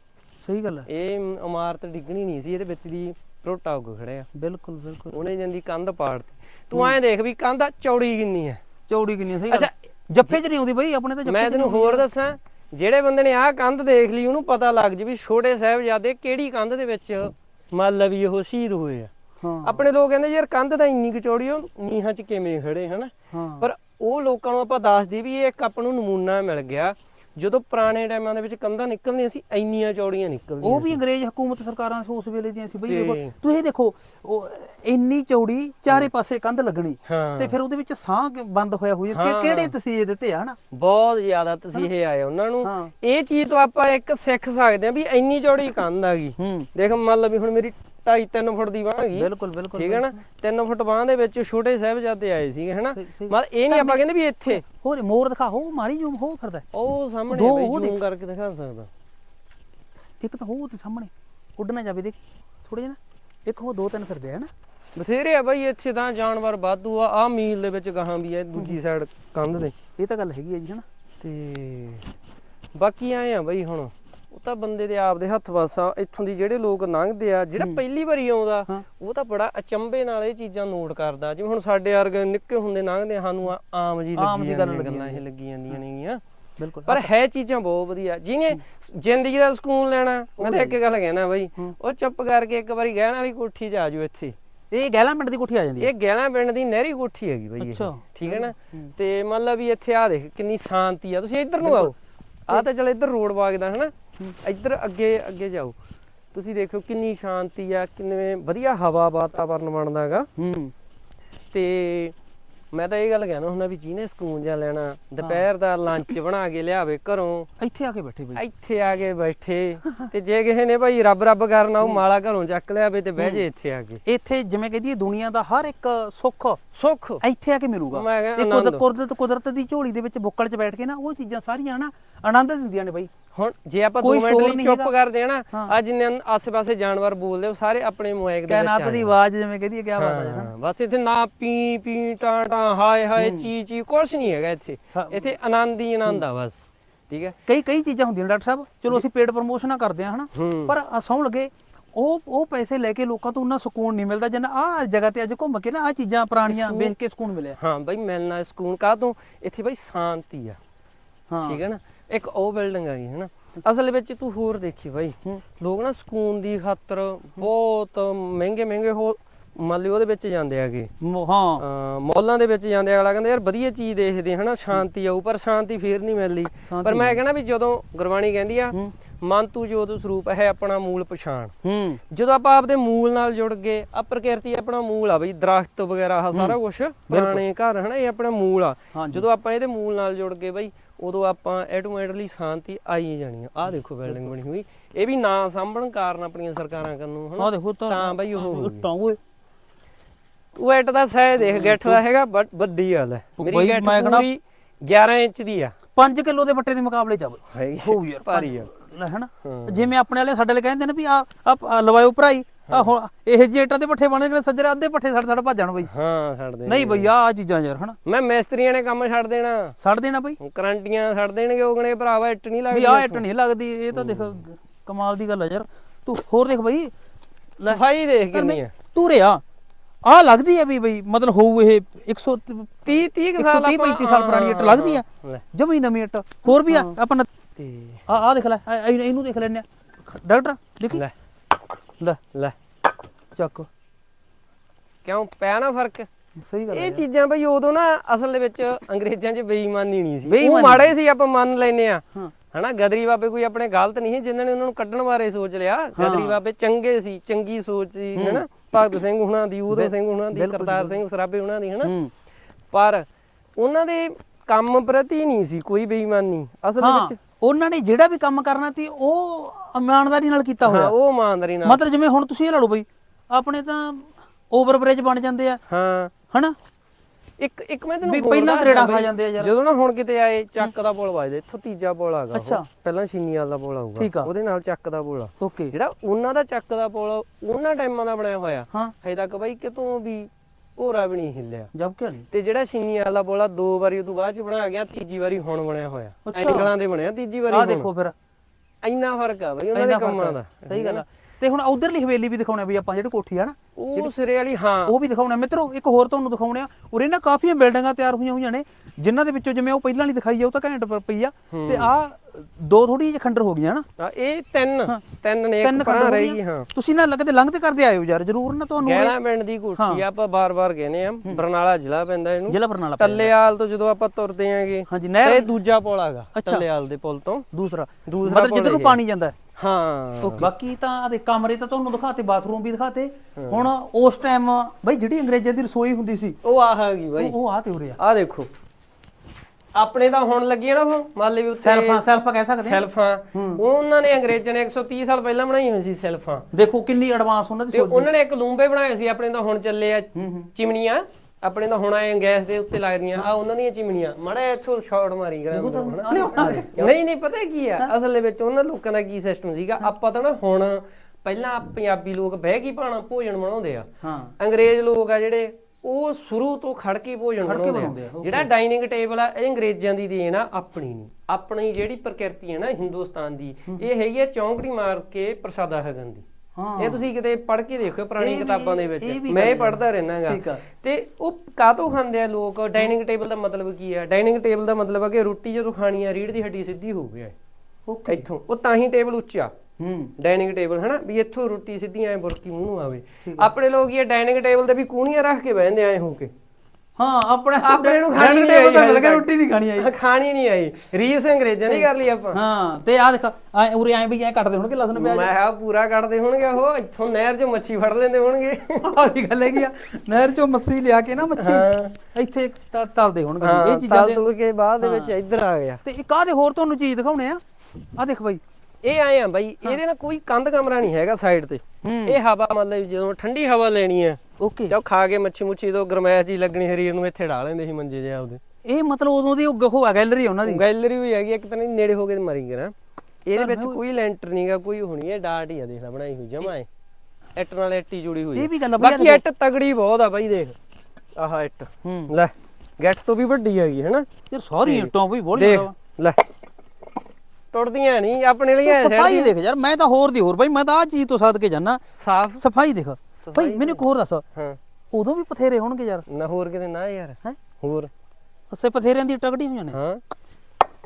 Speaker 2: ਸਹੀ ਗੱਲ ਹੈ
Speaker 1: ਇਹ ਇਮਾਰਤ ਡਿੱਗਣੀ ਨਹੀਂ ਸੀ ਇਹਦੇ ਵਿੱਚ ਦੀ ਬਰੋਟਾ ਉੱਗ ਖੜਿਆ।
Speaker 2: ਬਿਲਕੁਲ ਬਿਲਕੁਲ।
Speaker 1: ਉਹਨੇ ਜਾਂਦੀ ਕੰਧ ਪਾੜਤੀ। ਤੂੰ ਐਂ ਦੇਖ ਵੀ ਕੰਧ ਚੌੜੀ ਕਿੰਨੀ ਹੈ
Speaker 2: ਚੌੜੀ ਕਿੰਨੀ ਆ, ਸਹੀ ਗੱਲ
Speaker 1: ਅੱਛਾ,
Speaker 2: ਜੱਫੇ ਚ ਨਹੀਂ ਆਉਂਦੀ ਬਾਈ ਆਪਣੇ ਤਾਂ ਜੱਫੇ
Speaker 1: ਮੈਂ ਤੈਨੂੰ ਹੋਰ ਦੱਸਾਂ ਜਿਹੜੇ ਬੰਦੇ ਨੇ ਆਹ ਕੰਧ ਦੇਖ ਲਈ ਉਹਨੂੰ ਪਤਾ ਲੱਗ ਜੂ ਵੀ ਛੋਟੇ ਸਾਹਿਬਜ਼ਾਦੇ ਕਿਹੜੀ ਕੰਧ ਦੇ ਵਿੱਚ ਮੰਨ ਲਾ ਵੀ ਉਹ ਸ਼ਹੀਦ ਹੋਏ ਆ।
Speaker 2: ਹਾਂ।
Speaker 1: ਆਪਣੇ ਲੋਕ ਕਹਿੰਦੇ ਯਾਰ ਕੰਧ ਤਾਂ ਇੰਨੀ ਕੁ ਚੌੜੀ ਉਹ ਨੀਹਾਂ 'ਚ ਕਿਵੇਂ ਖੜੇ ਹਨਾ?
Speaker 2: ਹਾਂ।
Speaker 1: ਪਰ ਉਹ ਲੋਕਾਂ ਨੂੰ ਆਪਾਂ ਦੱਸਦੇ ਵੀ ਇਹ ਇੱਕ ਆਪਾਂ ਨੂੰ ਨਮੂਨਾ ਮਿਲ ਗਿਆ ਜਦੋਂ ਪੁਰਾਣੇ ਟਾਈਮਾਂ ਦੇ ਵਿੱਚ ਕੰਧਾਂ ਨਿਕਲਦੀਆਂ ਸੀ ਇੰਨੀਆਂ ਚੌੜੀਆਂ ਨਿਕਲਦੀਆਂ
Speaker 2: ਉਹ ਵੀ ਅੰਗਰੇਜ਼ ਹਕੂਮਤ ਸਰਕਾਰਾਂ ਉਸ ਵੇਲੇ ਦੀਆਂ ਸੀ ਬਈ ਦੇਖੋ ਤੁਸੀਂ ਦੇਖੋ ਉਹ ਇੰਨੀ ਚੌੜੀ ਚਾਰੇ ਪਾਸੇ ਕੰਧ ਲੱਗਣੀ ਤੇ ਫਿਰ ਉਹਦੇ ਵਿੱਚ ਸਾਹ ਬੰਦ ਹੋਇਆ ਹੋਈ। ਕਿਹੜੇ ਤਸੀਹੇ ਦਿੱਤੇ ਆ ਹਨਾ?
Speaker 1: ਬਹੁਤ ਜ਼ਿਆਦਾ ਤਸੀਹੇ ਆਏ ਉਹਨਾਂ ਨੂੰ। ਇਹ ਚੀਜ਼ ਤੋਂ ਆਪਾਂ ਇੱਕ ਸਿੱਖ ਸਕਦੇ ਹਾਂ ਵੀ ਇੰਨੀ ਚੌੜੀ ਕੰਧ ਆ ਗਈ। ਦੇਖ ਮੰਨ ਲਾ ਵੀ ਹੁਣ ਮੇਰੀ 2.5 3 ਫੁੱਟ ਦੀ ਬਾਂਹ ਹੈਗੀ।
Speaker 2: ਬਿਲਕੁਲ ਬਿਲਕੁਲ
Speaker 1: ਠੀਕ ਹੈ ਨਾ? 3 ਫੁੱਟ ਬਾਂਹ ਦੇ ਵਿੱਚ ਛੋਟੇ ਸਾਹਿਬਜ਼ਾਦੇ ਆਏ ਸੀਗੇ
Speaker 2: ਸਹੀ।
Speaker 1: ਮਤਲਬ ਇਹ ਨਹੀਂ ਆਪਾਂ ਕਹਿੰਦੇ ਵੀ ਇੱਥੇ।
Speaker 2: ਹੋਰ ਮੋਰ ਦਿਖਾ ਹੋ ਮਾਰੀ ਜੂਮ ਹੋ ਫਿਰਦਾ ਹੈ।
Speaker 1: ਉਹ ਸਾਹਮਣੇ ਬਈ ਜ਼ੂਮ ਕਰਕੇ ਦਿਖਾ ਸਕਦਾ।
Speaker 2: ਇੱਕ ਤਾਂ ਹੋ ਤੇ ਸਾਹਮਣੇ ਉੱਡ ਨਾ ਜਾਵੇ ਦੇਖੀ ਥੋੜੇ ਜਿਹਾ ਨਾ। ਇੱਕ ਹੋ ਦੋ ਤਿੰਨ ਫਿਰਦੇ ਨਾ
Speaker 1: ਬਥੇਰੇ ਆ ਬਈ ਇੱਥੇ ਤਾਂ ਜਾਨਵਰ ਵਾਧੂ ਆ। ਆ ਮੀਲ ਦੇ ਵਿੱਚ ਗਾਹਾਂ ਵੀ ਆ ਦੂਜੀ ਸਾਈਡ ਕੰਧ ਦੇ।
Speaker 2: ਇਹ ਤਾਂ ਗੱਲ ਹੈਗੀ ਹੈ ਜੀ ਹਨਾ?
Speaker 1: ਤੇ ਬਾਕੀ ਆਏ ਆ ਬਈ ਹੁਣ। ਉਹ ਤਾਂ ਬੰਦੇ ਦੇ ਆਪ ਦੇ ਹੱਥ ਵਾਸਾ ਇੱਥੋਂ ਦੀ ਜਿਹੜੇ ਲੋਕ ਲੰਘਦੇ ਆ ਜਿਹੜਾ ਪਹਿਲੀ ਵਾਰੀ ਆਉਂਦਾ
Speaker 2: ਹਾਂ।
Speaker 1: ਉਹ ਤਾਂ ਬੜਾ ਅਚੰਭੇ ਨਾਲ ਇਹ ਚੀਜ਼ਾਂ ਨੋਟ ਕਰਦਾ। ਜਿਵੇਂ ਹੁਣ ਸਾਡੇ ਵਰਗੇ ਨਿੱਕੇ ਹੁੰਦੇ ਲੰਘਦੇ ਸਾਨੂੰ ਆਮ ਜੀ
Speaker 2: ਆਮ
Speaker 1: ਲੱਗੀ
Speaker 2: ਜੀ ਗੱਲ
Speaker 1: ਇਹ ਲੱਗੀ ਜਾਂਦੀਆਂ ਨੇਗੀਆਂ।
Speaker 2: ਬਿਲਕੁਲ।
Speaker 1: ਪਰ ਹੈ ਚੀਜ਼ਾਂ ਬਹੁਤ ਵਧੀਆ। ਜਿਹਨੇ ਜ਼ਿੰਦਗੀ ਦਾ ਸਕੂਨ ਲੈਣਾ ਮੈਂ ਤਾਂ ਇੱਕ ਗੱਲ ਕਹਿਣਾ ਬਈ ਉਹ ਚੁੱਪ ਕਰਕੇ ਇੱਕ ਵਾਰੀ ਗਹਿਣ ਵਾਲੀ ਕੋਠੀ 'ਚ ਆ ਜਾਓ ਇੱਥੇ।
Speaker 2: ਇਹ ਗੈਲਾ ਪਿੰਡ ਦੀ ਕੋਠੀ ਆ ਜਾਂਦੀ ਹੈ?
Speaker 1: ਇਹ ਗਹਿਣਾ ਪਿੰਡ ਦੀ ਨਹਿਰੀ ਕੋਠੀ ਹੈਗੀ ਬਈ ਇਹ।
Speaker 2: ਅੱਛਾ।
Speaker 1: ਠੀਕ ਹੈ ਨਾ? ਤੇ ਮੰਨ ਲਾ ਵੀ ਇੱਥੇ ਆ ਦੇਖ ਕਿੰਨੀ ਸ਼ਾਂਤੀ ਆ। ਤੁਸੀਂ ਇੱਧਰ ਨੂੰ ਆਓ। ਆ ਤਾਂ ਚਲ ਇੱਧਰ ਰੋਡ ਵਾਗਦਾ ਹਨਾ? ਇੱਧਰ ਅੱਗੇ ਅੱਗੇ ਜਾਓ। ਤੁਸੀਂ ਦੇਖੋ ਕਿੰਨੀ ਸ਼ਾਂਤੀ ਆ ਕਿੰਨੇ ਵਧੀਆ ਹਵਾ ਵਾਤਾਵਰਨ ਬਣਦਾ ਹੈਗਾ।
Speaker 2: ਹੂੰ।
Speaker 1: ਤੇ ਮੈਂ ਤਾਂ ਇਹ ਗੱਲ ਕਹਿਣਾ ਹੁੰਦਾ ਵੀ ਜਿਹਨੇ ਸਕੂਨ ਜਾ ਲੈਣਾ ਦੁਪਹਿਰ ਦਾ ਲੰਚ ਬਣਾ ਕੇ ਲਿਆਵੇ ਘਰੋਂ।
Speaker 2: ਇੱਥੇ ਆ ਕੇ ਬੈਠੇ ਬਈ।
Speaker 1: ਇੱਥੇ ਆ ਕੇ ਬੈਠੇ। ਤੇ ਜੇ ਕਿਸੇ ਨੇ ਭਾਈ ਰੱਬ ਰੱਬ ਕਰਨਾ ਉਹ ਮਾਲਾ ਘਰੋਂ ਚੱਕ ਲਿਆਵੇ ਤੇ ਬਹਿ ਜੇ ਇੱਥੇ ਆ ਕੇ।
Speaker 2: ਇੱਥੇ ਜਿਵੇਂ ਕਹਦੀ ਦੁਨੀਆ ਦਾ ਹਰ ਇੱਕ ਸੁੱਖ
Speaker 1: ਸੁੱਖ।
Speaker 2: ਇੱਥੇ ਆ ਕੇ ਮਿਲੂਗਾ।
Speaker 1: ਮੈਂ ਕਿਹਾ
Speaker 2: ਕੁਦਰਤ
Speaker 1: ਆਨੰਦ।
Speaker 2: ਕੁਦਰਤ ਕੁਦਰਤ ਦੀ ਝੋਲੀ ਦੇ ਵਿੱਚ ਬੁੱਕਲ 'ਚ ਬੈਠ ਕੇ ਨਾ ਉਹ ਚੀਜ਼ਾਂ ਸਾਰੀਆਂ ਨਾ ਆਨੰਦ ਦਿੰਦੀਆਂ ਨੇ ਬਾਈ।
Speaker 1: ਹੁਣ ਜੇ ਆਪਾਂ 2
Speaker 2: ਕੋਈ
Speaker 1: ਮਿੰਟ
Speaker 2: ਸ਼ੋਰ
Speaker 1: ਲਈ
Speaker 2: ਨਹੀਂ
Speaker 1: ਚੁੱਪ
Speaker 2: ਹੈਗਾ।
Speaker 1: ਕਰਦੇ ਆ ਨਾ
Speaker 2: ਹਾਂ।
Speaker 1: ਆ ਜਿੰਨੇ ਆਸੇ-ਪਾਸੇ ਜਾਨਵਰ ਬੋਲਦੇ ਉਹ ਸਾਰੇ ਆਪਣੇ ਮੋਬਾਈਲ ਦੇ ਵਿੱਚ
Speaker 2: ਕਾਇਨਾਤ
Speaker 1: ਆ
Speaker 2: ਦੀ। ਆਵਾਜ਼ ਜਿਵੇਂ ਕਹਦੀ ਹੈ ਕੀ ਬਾਤ ਹੈ
Speaker 1: ਹਾਂ, ਬਸ ਇੱਥੇ ਨਾ ਪੀ ਪੀ ਟਾਂ ਟਾਂ ਹਾਏ ਹਾਏ ਚੀ ਚੀ ਕੁਛ ਨਹੀਂ ਹੈਗਾ ਇੱਥੇ। ਇੱਥੇ ਆਨੰਦ ਹੀ ਆਨੰਦ ਆ ਬਸ ਠੀਕ ਹੈ?
Speaker 2: ਕਈ ਕਈ ਚੀਜ਼ਾਂ ਹੁੰਦੀਆਂ ਨੇ ਡਾਕਟਰ ਸਾਹਿਬ। ਚਲੋ ਅਸੀਂ ਪੇਡ ਪ੍ਰਮੋਸ਼ਨਾਂ ਕਰਦੇ ਹਾਂ ਹਨਾ।
Speaker 1: ਹੂੰ।
Speaker 2: ਪਰ ਸੌਣ ਲੱਗੇ ਉਹ ਉਹ ਪੈਸੇ ਲੈ ਕੇ ਲੋਕਾਂ ਤੋਂ ਉਹਨਾਂ ਸਕੂਨ ਨਹੀਂ ਮਿਲਦਾ ਜਿੰਨਾ ਆ ਜਗ੍ਹਾ ਤੇ ਅੱਜ ਘੁੰਮ ਕੇ ਨਾ ਆ ਚੀਜ਼ਾਂ ਪੁਰਾਣੀਆਂ ਵੇਖ ਕੇ ਸਕੂਨ ਮਿਲਿਆ।
Speaker 1: ਹਾਂ ਬਈ ਮਿਲਣਾ ਸਕੂਨ ਕਾ ਤੋਂ? ਇੱਥੇ ਬਈ ਸ਼ਾਂਤੀ ਆ।
Speaker 2: ਹਾਂ।
Speaker 1: ਠੀਕ ਹੈ ਨਾ? ਇੱਕ ਉਹ ਬਿਲਡਿੰਗ ਆ ਗਈ ਹੈ ਨਾ? ਅਸਲ ਵਿੱਚ ਤੂੰ ਹੋਰ ਦੇਖੀ ਬਾਈ। ਲੋਕ ਨਾ ਸਕੂਨ ਦੀ ਖਾਤਰ ਬਹੁਤ ਮਹਿੰਗੇ ਮਹਿੰਗੇ ਹੋ ਮੰਨ ਲਿਓ ਉਹਦੇ ਵਿੱਚ ਜਾਂਦੇ
Speaker 2: ਮ- ਹਾਂ।
Speaker 1: ਮੌਲਾਂ ਦੇ ਵਿੱਚ ਜਾਂਦੇ ਅਗਲਾ ਕਹਿੰਦਾ ਯਾਰ ਵਧੀਆ ਚੀਜ਼ ਦੇਖਦੇ ਹਨਾ ਸ਼ਾਂਤੀ ਆਊ ਪਰ ਸ਼ਾਂਤੀ ਫੇਰ ਨਹੀਂ ਮਿਲਦੀ। ਪਰ ਮੈਂ ਕਹਿੰਦਾ ਵੀ ਜਦੋਂ ਗੁਰਬਾਣੀ ਕਹਿੰਦੀ ਆ। ਮਨ ਤੂੰ ਜੋਤ ਸਰੂਪ ਹੈ ਆਪਣਾ ਮੂਲ ਪਛਾਣ।
Speaker 2: ਹੂੰ।
Speaker 1: ਜਦੋਂ ਆਪਾਂ ਆਪਦੇ ਮੂਲ ਨਾਲ ਜੁੜ ਗਏ ਆ ਪ੍ਰਕਿਰਤੀ ਆਪਣਾ ਮੂਲ ਆ ਬਈ ਦਰਖਤ ਵਗੈਰਾ ਆ ਸਾਰਾ ਕੁਝ ਪੁਰਾਣੇ ਘਰ ਹਨਾ ਇਹ ਆਪਣਾ ਮੂਲ ਆ। ਜਦੋਂ ਆਪਾਂ ਇਹਦੇ ਮੂਲ ਨਾਲ ਜੁੜ ਗਏ ਬਈ ਉਦੋਂ ਆਪਾਂ ਆਟੋਮੈਟਿਕਲੀ ਸ਼ਾਂਤੀ ਆਈ ਜਾਣੀ ਆ। ਦੇਖੋ ਬਿਲਡਿੰਗ ਬਣੀ ਹੋਈ। ਇਹ ਵੀ ਨਾ ਸਾਂਭਣ ਕਾਰਨ ਆਪਣੀਆਂ ਸਰਕਾਰਾਂ ਕੰਨੂ ਹਨਾ।
Speaker 2: ਆ ਦੇਖੋ ਤਾਂ
Speaker 1: ਬਈ ਉਹ ਉਹ ਇੱਟ ਦਾ ਸਾਇਜ਼ ਦੇਖ ਗਿੱਠ ਦਾ ਹੈਗਾ ਬਟ ਵੱਡੀ ਗੱਲ ਹੈ। ਮੇਰੀ ਗਿੱਠ ਪੂਰੀ 11 ਇੰਚ ਦੀ ਆ।
Speaker 2: 5 ਕਿਲੋ ਦੇ ਬੱਟੇ ਦੇ ਮੁਕਾਬਲੇ ਚ ਹੋਊ ਯਾਰ
Speaker 1: ਭਾਰੀ ਆ।
Speaker 2: ਲੈ ਹਨਾ। ਜਿਵੇਂ ਆਪਣੇ ਵਾਲੇ ਸਾਡੇ ਵਾਲੇ ਕਹਿੰਦੇ ਨੇ ਵੀ ਆ ਆ ਲਵਾਇਓ ਭਰਾਈ। ਆ ਹੁਣ ਇਹ ਜਿਹੇ ਇੱਟਾਂ ਦੇ ਪੱਠੇ ਬਣੇ ਜਿਹੜੇ ਸੱਜਰੇ ਅੱਧੇ ਪੱਠੇ ਸੜ ਸੜ ਭੱਜਣ ਬਈ।
Speaker 1: ਹਾਂ ਛੱਡ ਦੇ
Speaker 2: ਨਹੀਂ ਬਈ ਆ ਚੀਜ਼ਾਂ ਯਾਰ ਹਨਾ?
Speaker 1: ਮੈਂ ਮਿਸਤਰੀਆਂ ਨੇ ਕੰਮ ਛੱਡ ਦੇਣਾ।
Speaker 2: ਸੜ ਦੇਣਾ ਬਈ।
Speaker 1: ਕਰੰਟੀਆਂ ਛੱਡ ਦੇਣਗੇ ਉਹਗਣੇ ਭਰਾਵਾ ਇੱਟ ਨਹੀਂ
Speaker 2: ਵੀ
Speaker 1: ਲੱਗਦੀ
Speaker 2: ਆ ਇੱਟ ਨਹੀਂ ਲੱਗਦੀ ਇਹ ਤਾਂ ਦੇਖ ਕਮਾਲ ਦੀ ਗੱਲ ਆ ਯਾਰ। ਤੂੰ ਹੋਰ ਦੇਖ ਬਈ।
Speaker 1: ਸਫ਼ਾਈ ਦੇਖ ਕਿੰਨੀ ਆ।
Speaker 2: ਤੂੰ ਰਿਆ ਆ ਲੱਗਦੀ ਆ ਵੀ ਬਈ ਮਤਲਬ ਹੋਊ ਇਹ 100
Speaker 1: 30 30 ਕੁ ਸਾਲ
Speaker 2: 130 35 ਸਾਲ ਪੁਰਾਣੀ ਇੱਟ ਲੱਗਦੀ ਆ। ਜਮੀ ਨਵੀਂ ਇੱਟ। ਹੋਰ ਵੀ ਆ ਆਪਾਂ
Speaker 1: ਤੇ
Speaker 2: ਆ ਆ ਦੇਖ ਲੈ ਆ- ਇਹ- ਇਹਨੂੰ ਦੇਖ ਲੈਨੇ ਆ। ਡਾਕਟਰ ਦੇਖੀ?
Speaker 1: ਲੈ।
Speaker 2: ਲੈ।
Speaker 1: ਲੈ।
Speaker 2: ਚੱਕ।
Speaker 1: ਕਿਉਂ ਪਿਆ ਨਾ ਫ਼ਰਕ?
Speaker 2: ਸਹੀ ਗੱਲ
Speaker 1: ਇਹ। ਚੀਜ਼ਾਂ ਬਈ ਉਦੋਂ ਨਾ ਅਸਲ ਦੇ ਵਿੱਚ ਅੰਗਰੇਜ਼ਾਂ 'ਚ ਬੇਈਮਾਨੀ ਨਹੀਂ ਸੀ। ਉਹ
Speaker 2: ਬੇਈਮਾਨੀ।
Speaker 1: ਮਾੜੇ ਸੀ ਆਪਾਂ ਮੰਨ ਲੈਨੇ ਆ
Speaker 2: ਹਾਂ।
Speaker 1: ਹਨਾ ਗਦਰੀ ਬਾਬੇ ਕੋਈ ਆਪਣੇ ਗਲਤ ਨਹੀਂ ਸੀ ਜਿਨ੍ਹਾਂ ਨੇ ਉਹਨਾਂ ਨੂੰ ਕੱਢਣ ਬਾਰੇ ਸੋਚ ਲਿਆ। ਗਦਰੀ ਬਾਬੇ ਚੰਗੇ ਸੀ ਚੰਗੀ ਸੋਚ ਸੀ ਹਨਾ। ਭਗਤ ਸਿੰਘ ਹੁਣਾਂ ਦੀ ਉਦੋਂ ਸਿੰਘ ਹੁਣਾਂ ਦੀ ਕਰਤਾਰ ਸਿੰਘ ਸਰਾਭੇ ਹੁਣਾਂ ਦੀ ਹਨਾ।
Speaker 2: ਹੂੰ।
Speaker 1: ਪਰ ਉਹਨਾਂ ਦੇ ਕੰਮ ਪ੍ਰਤੀ ਨਹੀਂ ਸੀ ਕੋਈ ਬੇਈਮਾਨੀ ਅਸਲ
Speaker 2: ਹਾਂ
Speaker 1: ਵਿੱਚ।
Speaker 2: ਉਹਨਾਂ ਨੇ ਜਿਹੜਾ ਵੀ ਕੰਮ ਕਰਨਾ ਸੀ ਉਹ ਇਮਾਨਦਾਰੀ ਨਾਲ ਕੀਤਾ
Speaker 1: ਹਾਂ
Speaker 2: ਹੋਇਆ।
Speaker 1: ਉਹ ਇਮਾਨਦਾਰੀ ਨਾਲ।
Speaker 2: ਮਤਲਬ ਜਿਵੇਂ ਹੁਣ ਤੁਸੀਂ ਇਹ ਲਾ ਲਓ ਬਈ ਆਪਣੇ ਤਾਂ ਓਵਰ ਬ੍ਰਿਜ ਬਣ ਜਾਂਦੇ ਆ।
Speaker 1: ਹਾਂ।
Speaker 2: ਹਨਾ?
Speaker 1: ਇੱਕ ਇੱਕ ਮੈਂ ਤੈਨੂੰ
Speaker 2: ਵੀ
Speaker 1: ਹੋਰ
Speaker 2: ਪਹਿਲਾਂ
Speaker 1: ਦੱਸਦਾ
Speaker 2: ਤਰੇੜਾਂ
Speaker 1: ਬਈ,
Speaker 2: ਖਾ ਜਾਂਦੇ ਆ ਯਾਰ।
Speaker 1: ਜਦੋਂ ਨਾ ਹੁਣ ਕਿਤੇ ਆਏ ਚੱਕ ਦਾ ਪੁਲ ਵੱਜਦਾ ਇੱਥੋਂ ਤੀਜਾ ਪੁਲ ਆਗਾ
Speaker 2: ਅੱਛਾ।
Speaker 1: ਪਹਿਲਾਂ ਛੀਨੀਵਾਲ ਦਾ ਪੁਲ ਆਊਗਾ।
Speaker 2: ਆ।
Speaker 1: ਉਹਦੇ ਨਾਲ ਚੱਕ ਦਾ ਪੁਲ ਆ।
Speaker 2: ਓਕੇ।
Speaker 1: ਜਿਹੜਾ ਉਹਨਾਂ ਦਾ ਚੱਕ ਦਾ ਪੁਲ ਉਹਨਾਂ ਟਾਈਮਾਂ ਦਾ ਬਣਿਆ ਹੋਇਆ।
Speaker 2: ਹਾਂ।
Speaker 1: ਹਜੇ ਤੱਕ ਬਾਈ ਕਿਤੋਂ ਵੀ ਹੋਰਾ ਵੀ ਨਹੀਂ ਹਿੱਲਿਆ।
Speaker 2: ਜਬ ਕਿ ਨਹੀਂ।
Speaker 1: ਤੇ ਜਿਹੜਾ ਛੀਨੀਵਾਲ ਦਾ ਪੁਲ ਆ ਦੋ ਵਾਰੀ ਉਹ ਤੋਂ ਬਾਅਦ ਚ ਬਣਾ ਗਿਆ ਤੀਜੀ ਵਾਰੀ ਹੁਣ ਬਣਿਆ ਹੋਇਆ। ਐਂਗਲਾਂ ਦੇ ਬਣਿਆ ਤੀਜੀ ਵਾਰੀ
Speaker 2: ਆ। ਦੇਖੋ ਫਿਰ।
Speaker 1: ਇੰਨਾ ਫ਼ਰਕ ਆ ਬਈ ਉਹਨਾਂ ਦੇ ਕੰਮਾਂ। ਦਾ।
Speaker 2: ਸਹੀ ਗੱਲ ਆ। ਤੇ ਹੁਣ ਉਧਰਲੀ ਹਵੇਲੀ ਵੀ ਦਿਖਾਉਣੇ ਵੀ ਆਪਾਂ ਜਿਹੜੀ ਕੋਠੀ ਆ ਨਾ।
Speaker 1: ਉਹ ਸਿਰੇ ਵਾਲੀ ਹਾਂ।
Speaker 2: ਉਹ ਵੀ ਦਿਖਾਉਣੇ ਮਿੱਤਰੋ ਇੱਕ ਹੋਰ ਤੁਹਾਨੂੰ ਦਿਖਾਉਣੇ ਆ। ਉਰੇ ਨਾ ਕਾਫੀਆਂ ਬਿਲਡਿੰਗਾਂ ਤਿਆਰ ਹੋਈਆਂ ਹੋਈਆਂ ਨੇ ਜਿਨ੍ਹਾਂ ਦੇ ਵਿੱਚੋਂ ਜਿਵੇਂ ਉਹ ਪਹਿਲਾਂ ਵਾਲੀ ਦਿਖਾਈ ਆ ਉਹ ਤਾਂ ਘੈਂਟ ਪਈ ਆ। ਤੇ ਆ ਦੋ ਥੋੜੀ ਜਿਹੀ ਖੰਡਰ ਹੋ ਗਈਆਂ ਨਾ?
Speaker 1: ਆ, ਇਹ ਤਿੰਨ ਤਿੰਨ ਨੇ
Speaker 2: ਤਿੰਨ
Speaker 1: ਇੱਕ
Speaker 2: ਖੰਡਰ
Speaker 1: ਪਰਾਂ
Speaker 2: ਹੋ
Speaker 1: ਰਹੀ
Speaker 2: ਗਈਆਂ।
Speaker 1: ਹਾਂ।
Speaker 2: ਤੁਸੀਂ ਨਾ ਲੱਗਦੇ ਲੰਘਦੇ ਕਰਦੇ ਆਇਓ ਯਾਰ ਜਰੂਰ ਨਾ ਤੁਹਾਨੂੰ
Speaker 1: ਗਹਿਣਾ ਪਿੰਡ ਦੀ ਕੋਠੀ ਆ ਆਪਾਂ ਬਾਰ-ਬਾਰ ਕਹਿੰਦੇ ਆ ਬਰਨਾਲਾ ਜ਼ਿਲ੍ਹਾ ਪੈਂਦਾ ਇਹਨੂੰ।
Speaker 2: ਜ਼ਿਲ੍ਹਾ ਬਰਨਾਲਾ।
Speaker 1: ਟੱਲੇਆਲ ਤੋਂ ਜਦੋਂ ਆਪਾਂ ਤੁਰਦੇ ਆਂਗੇ
Speaker 2: ਹਾਂਜੀ
Speaker 1: ਤੇ
Speaker 2: ਨਹਿਰ
Speaker 1: ਦੂਜਾ ਪੁਲ ਆਗਾ। ਟੱਲੇਆਲ ਦੇ ਪੁਲ ਤੋਂ।
Speaker 2: ਦੂਸਰਾ।
Speaker 1: ਦੂਸਰਾ
Speaker 2: ਮਤਲਬ ਜਿੱਧਰ ਨੂੰ। ਪਾਣੀ ਜਾਂਦਾ। ਹੈ।
Speaker 1: ਹਾਂ
Speaker 2: ਬਾਕੀ ਤਾਂ ਆਦੇ ਕਮਰੇ ਤਾਂ ਤੁਹਾਨੂੰ ਦਿਖਾਤੇ ਬਾਥਰੂਮ ਵੀ ਦਿਖਾਤੇ। ਹੁਣ ਉਸ ਟਾਈਮ ਬਈ ਜਿਹੜੀ ਅੰਗਰੇਜ਼ਾਂ ਦੀ ਰਸੋਈ ਹੁੰਦੀ ਸੀ
Speaker 1: ਉਹ ਆਹ ਹੈਗੀ ਬਾਈ।
Speaker 2: ਉਹ ਉਹ ਆ ਤੇ ਉਰੇ ਆ।
Speaker 1: ਆਹ ਦੇਖੋ। ਆਪਣੇ ਤਾਂ ਹੁਣ ਲੱਗੀ ਆ ਨਾ ਉਹ ਮਾਲੇ ਵੀ ਉੱਤੇ
Speaker 2: ਸੈਲਫਾਂ ਸੈਲਫਾਂ ਕਹਿ ਸਕਦੇ ਆ।
Speaker 1: ਸੈਲਫਾਂ। ਉਹ ਉਹਨਾਂ ਨੇ ਅੰਗਰੇਜ਼ਾਂ ਨੇ 130 ਸਾਲ ਪਹਿਲਾਂ ਬਣਾਈ ਹੋਈ ਸੀ ਸੈਲਫਾਂ।
Speaker 2: ਦੇਖੋ ਕਿੰਨੀ ਐਡਵਾਂਸ ਉਹਨਾਂ ਦੀ
Speaker 1: ਤੇ
Speaker 2: ਸੋਚ
Speaker 1: ਉਹਨਾਂ ਨੇ ਇੱਕ ਲੂੰਬੇ ਬਣਾਏ ਸੀ ਆਪਣੇ ਤਾਂ ਹੁਣ ਚੱਲੇ ਆ ਚਿਮਨੀਆਂ। ਆਪਣੇ ਤਾਂ ਹੁਣ ਆਏ ਗੈਸ ਦੇ ਉੱਤੇ ਲੱਗਦੀਆਂ ਆ ਉਹਨਾਂ ਦੀਆਂ ਚਿਮਨੀਆਂ। ਮੜਾ ਇੱਥੋਂ ਸ਼ਾਟ ਮਾਰੀ ਕਰਾਂ ਨਹੀਂ ਨਹੀਂ ਪਤਾ ਕੀ ਆ? ਅਸਲ ਦੇ ਵਿੱਚ ਉਹਨਾਂ ਲੋਕਾਂ ਦਾ ਕੀ ਸਿਸਟਮ ਸੀਗਾ? ਆਪਾਂ ਤਾਂ ਨਾ ਹੁਣ ਪਹਿਲਾਂ ਪੰਜਾਬੀ ਲੋਕ ਬਹਿ ਕੇ ਪਾਣਾ ਭੋਜਨ ਬਣਾਉਂਦੇ ਆ।
Speaker 2: ਹਾਂ।
Speaker 1: ਅੰਗਰੇਜ਼ ਲੋਕ ਆ ਜਿਹੜੇ ਉਹ ਸ਼ੁਰੂ ਤੋਂ ਖੜ ਕੇ ਭੋਜਨ
Speaker 2: ਬਣਾਉਂਦੇ
Speaker 1: ਬਣਾਉਂਦੇ
Speaker 2: ਆ,
Speaker 1: ਜਿਹੜਾ ਡਾਈਨਿੰਗ ਟੇਬਲ ਆ ਇਹ ਅੰਗਰੇਜ਼ਾਂ ਦੀ ਦੇਣ ਆ ਆਪਣੀ ਨਹੀਂ। ਆਪਣੀ ਜਿਹੜੀ ਪ੍ਰਕਿਰਤੀ ਹੈ ਨਾ ਹਿੰਦੁਸਤਾਨ ਦੀ ਇਹ ਹੈਗੀ ਆ ਚੌਂਕੜੀ ਮਾਰ ਕੇ ਪ੍ਰਸਾਦਾ ਹਗਨ ਦੀ।
Speaker 2: ਹਾਂ।
Speaker 1: ਇਹ ਤੁਸੀਂ ਕਿਤੇ ਪੜ੍ਹ ਕੇ ਦੇਖੋ ਪੁਰਾਣੀ ਕਿਤਾਬਾਂ ਦੇ ਵਿੱਚ। ਮੈਂ ਇਹ
Speaker 2: ਹੈ।
Speaker 1: ਪੜ੍ਹਦਾ ਰਹਿਣਾਗਾ। ਤੇ ਉਹ ਕਾਹਤੋਂ ਖਾਂਦੇ ਆ ਲੋਕ? ਡਾਈਨਿੰਗ ਟੇਬਲ ਦਾ ਮਤਲਬ ਕੀ ਆ? ਡਾਈਨਿੰਗ ਟੇਬਲ ਦਾ ਮਤਲਬ ਆ ਕਿ ਰੋਟੀ ਜਦੋਂ ਖਾਣੀ ਆ ਰੀੜ ਦੀ ਹੱਡੀ ਸਿੱਧੀ ਹੋ ਗਿਆ।
Speaker 2: ਓਕੇ
Speaker 1: ਇੱਥੋਂ। ਉਹ ਤਾਂ ਹੀ ਟੇਬਲ ਉੱਚਾ।
Speaker 2: ਹੂੰ।
Speaker 1: ਡਾਈਨਿੰਗ ਟੇਬਲ ਹਨਾ? ਵੀ ਇੱਥੋਂ ਰੋਟੀ ਸਿੱਧੀ ਐ ਬੁਰਕੀ ਮੂੰਹ ਨੂੰ ਆਵੇ ਆਪਣੇ ਲੋਕ ਇਹ ਡਾਈਨਿੰਗ ਟੇਬਲ ਤੇ ਵੀ ਕੂਣੀਆਂ ਰੱਖ ਕੇ ਬਹਿੰਦੇ ਆਏ ਹੋ ਕੇ।
Speaker 2: ਹਾਂ ਆਪਣੇ
Speaker 1: ਆਪਣੇ ਨੂੰ ਖਾਣੀ
Speaker 2: ਟੇਬਲ ਤੇ
Speaker 1: ਆਈ
Speaker 2: ਮਿਲ ਕੇ ਰੋਟੀ ਨਹੀਂ ਖਾਣੀ ਆਈ।
Speaker 1: ਖਾਣੀ ਨਹੀਂ ਆਈ। ਰੀਸ ਅੰਗਰੇਜ਼ਾਂ ਦੀ ਕਰ ਲਈ ਆਪਾਂ।
Speaker 2: ਹਾਂ ਤੇ ਆ ਦੇਖ ਐ ਉਰੇ ਐ ਵੀ ਐ ਕੱਟਦੇ ਹੋਣਗੇ ਲਸਣ ਪਿਆਜ਼?
Speaker 1: ਮੈਂ ਆ ਪੂਰਾ ਕੱਢਦੇ ਹੋਣਗੇ ਉਹ ਇੱਥੋਂ ਨਹਿਰ 'ਚੋਂ ਮੱਛੀ ਫੜ ਲੈਂਦੇ ਹੋਣਗੇ।
Speaker 2: ਆ ਵੀ ਗੱਲ ਹੈਗੀ ਆ ਨਹਿਰ ਚੋਂ ਮੱਛੀ ਲਿਆ ਕੇ ਨਾ ਮੱਛੀ। ਇੱਥੇ ਤਲਦੇ ਹੋਣਗੇ। ਇਹ ਚੀਜ਼ਾਂ
Speaker 1: ਤਲ
Speaker 2: ਦੇ
Speaker 1: ਤੁਲ ਕੇ ਬਾਅਦ ਦੇ ਵਿੱਚ ਇੱਧਰ ਆ ਗਿਆ।
Speaker 2: ਤੇ ਇੱਕ ਆਹ ਦੇ ਹੋਰ ਤੁਹਾਨੂੰ ਚੀਜ਼ ਦਿਖਾਉਣੇ ਆ। ਆ ਦੇਖ ਬਾਈ
Speaker 1: ਇਹ ਆਏ ਆ ਬਾਈ ਇਹਦੇ ਨਾਲ ਕੋਈ ਕੰਧ ਕਮਰਾ ਨਹੀਂ ਹੈਗਾ ਸਾਈਡ ਤੇ।
Speaker 2: ਹੂੰ।
Speaker 1: ਇਹ ਹਵਾ ਮਤਲਬ ਜਦੋਂ ਠੰਡੀ ਹਵਾ ਲੈਣੀ ਹੈ
Speaker 2: ਓਕੇ।
Speaker 1: ਉਹ ਖਾ ਕੇ ਮੱਛੀ ਮੁੱਛੀ ਤੋਂ ਗਰਮੈਸ਼ ਜੀ ਲੱਗਣੀ ਸਰੀਰ ਨੂੰ ਇੱਥੇ ਢਾ ਲੈਂਦੇ ਸੀ ਮੰਜੇ ਜਿਹਾ ਉਹਦੇ
Speaker 2: ਇਹ ਮਤਲਬ ਉਦੋਂ ਦੀ ਉਹ ਗੈਲਰੀ ਉਹਨਾਂ ਦੀ?
Speaker 1: ਗੈਲਰੀ ਵੀ ਹੈਗੀ ਇੱਕ ਤਾਂ ਨੇੜੇ ਹੋ ਕੇ ਮਰੀ ਗਿਆ ਇਹਦੇ ਵਿੱਚ ਕੋਈ ਲੈਂਟਰ ਨਹੀਂਗਾ ਕੋਈ ਹੋਣੀ ਹੈ ਡਾਟ ਹੀ ਆ ਦੇਖਦਾ ਬਣਾਈ ਹੋਈ ਜਮਾ ਹੈ ਇੱਟ ਨਾਲ ਇੱਟੀ ਜੁੜੀ ਹੋਈ
Speaker 2: ਇਹ
Speaker 1: ਹੈ।
Speaker 2: ਵੀ ਗੱਲ
Speaker 1: ਬਾਕੀ ਇੱਟ ਤਗੜੀ ਬਹੁਤ ਆ ਬਾਈ ਦੇਖ। ਆਹ ਇੱਟ।
Speaker 2: ਹੂੰ।
Speaker 1: ਲੈ ਗੈਟ ਤੋਂ ਵੀ ਵੱਡੀ ਹੈਗੀ ਹੈਨਾ?
Speaker 2: ਯਾਰ ਸਾਰੀ ਇੱਟਾਂ ਵੀ ਬੋਲੀ
Speaker 1: ਦੇਖ ਲੈ। ਟੁੱਟਦੀਆਂ ਨਹੀਂ ਆਪਣੇ ਲਈ ਐ
Speaker 2: ਸਫ਼ਾਈ ਦੇਖ ਯਾਰ ਮੈਂ ਤਾਂ ਹੋਰ ਦੀ ਹੋਰ ਬਾਈ ਮੈਂ ਤਾਂ ਆ ਚੀਜ਼ ਤੋਂ ਸੱਦ ਕੇ ਜਾਣਾ
Speaker 1: ਸਾਫ਼।
Speaker 2: ਸਫ਼ਾਈ ਦੇਖ। ਬਾਈ ਮੈਨੂੰ ਇੱਕ ਹੋਰ ਦੱਸ।
Speaker 1: ਹਾਂ।
Speaker 2: ਉਦੋਂ ਵੀ ਪਥੇਰੇ ਹੋਣਗੇ ਯਾਰ।
Speaker 1: ਨਾ ਹੋਰ ਕਿਤੇ ਨਾ ਯਾਰ।
Speaker 2: ਹੈ?
Speaker 1: ਹੋਰ।
Speaker 2: ਅਸੇ ਪਥੇਰਿਆਂ ਦੀ ਟਗੜੀ ਹੋਈਆਂ ਨੇ।
Speaker 1: ਹਾਂ।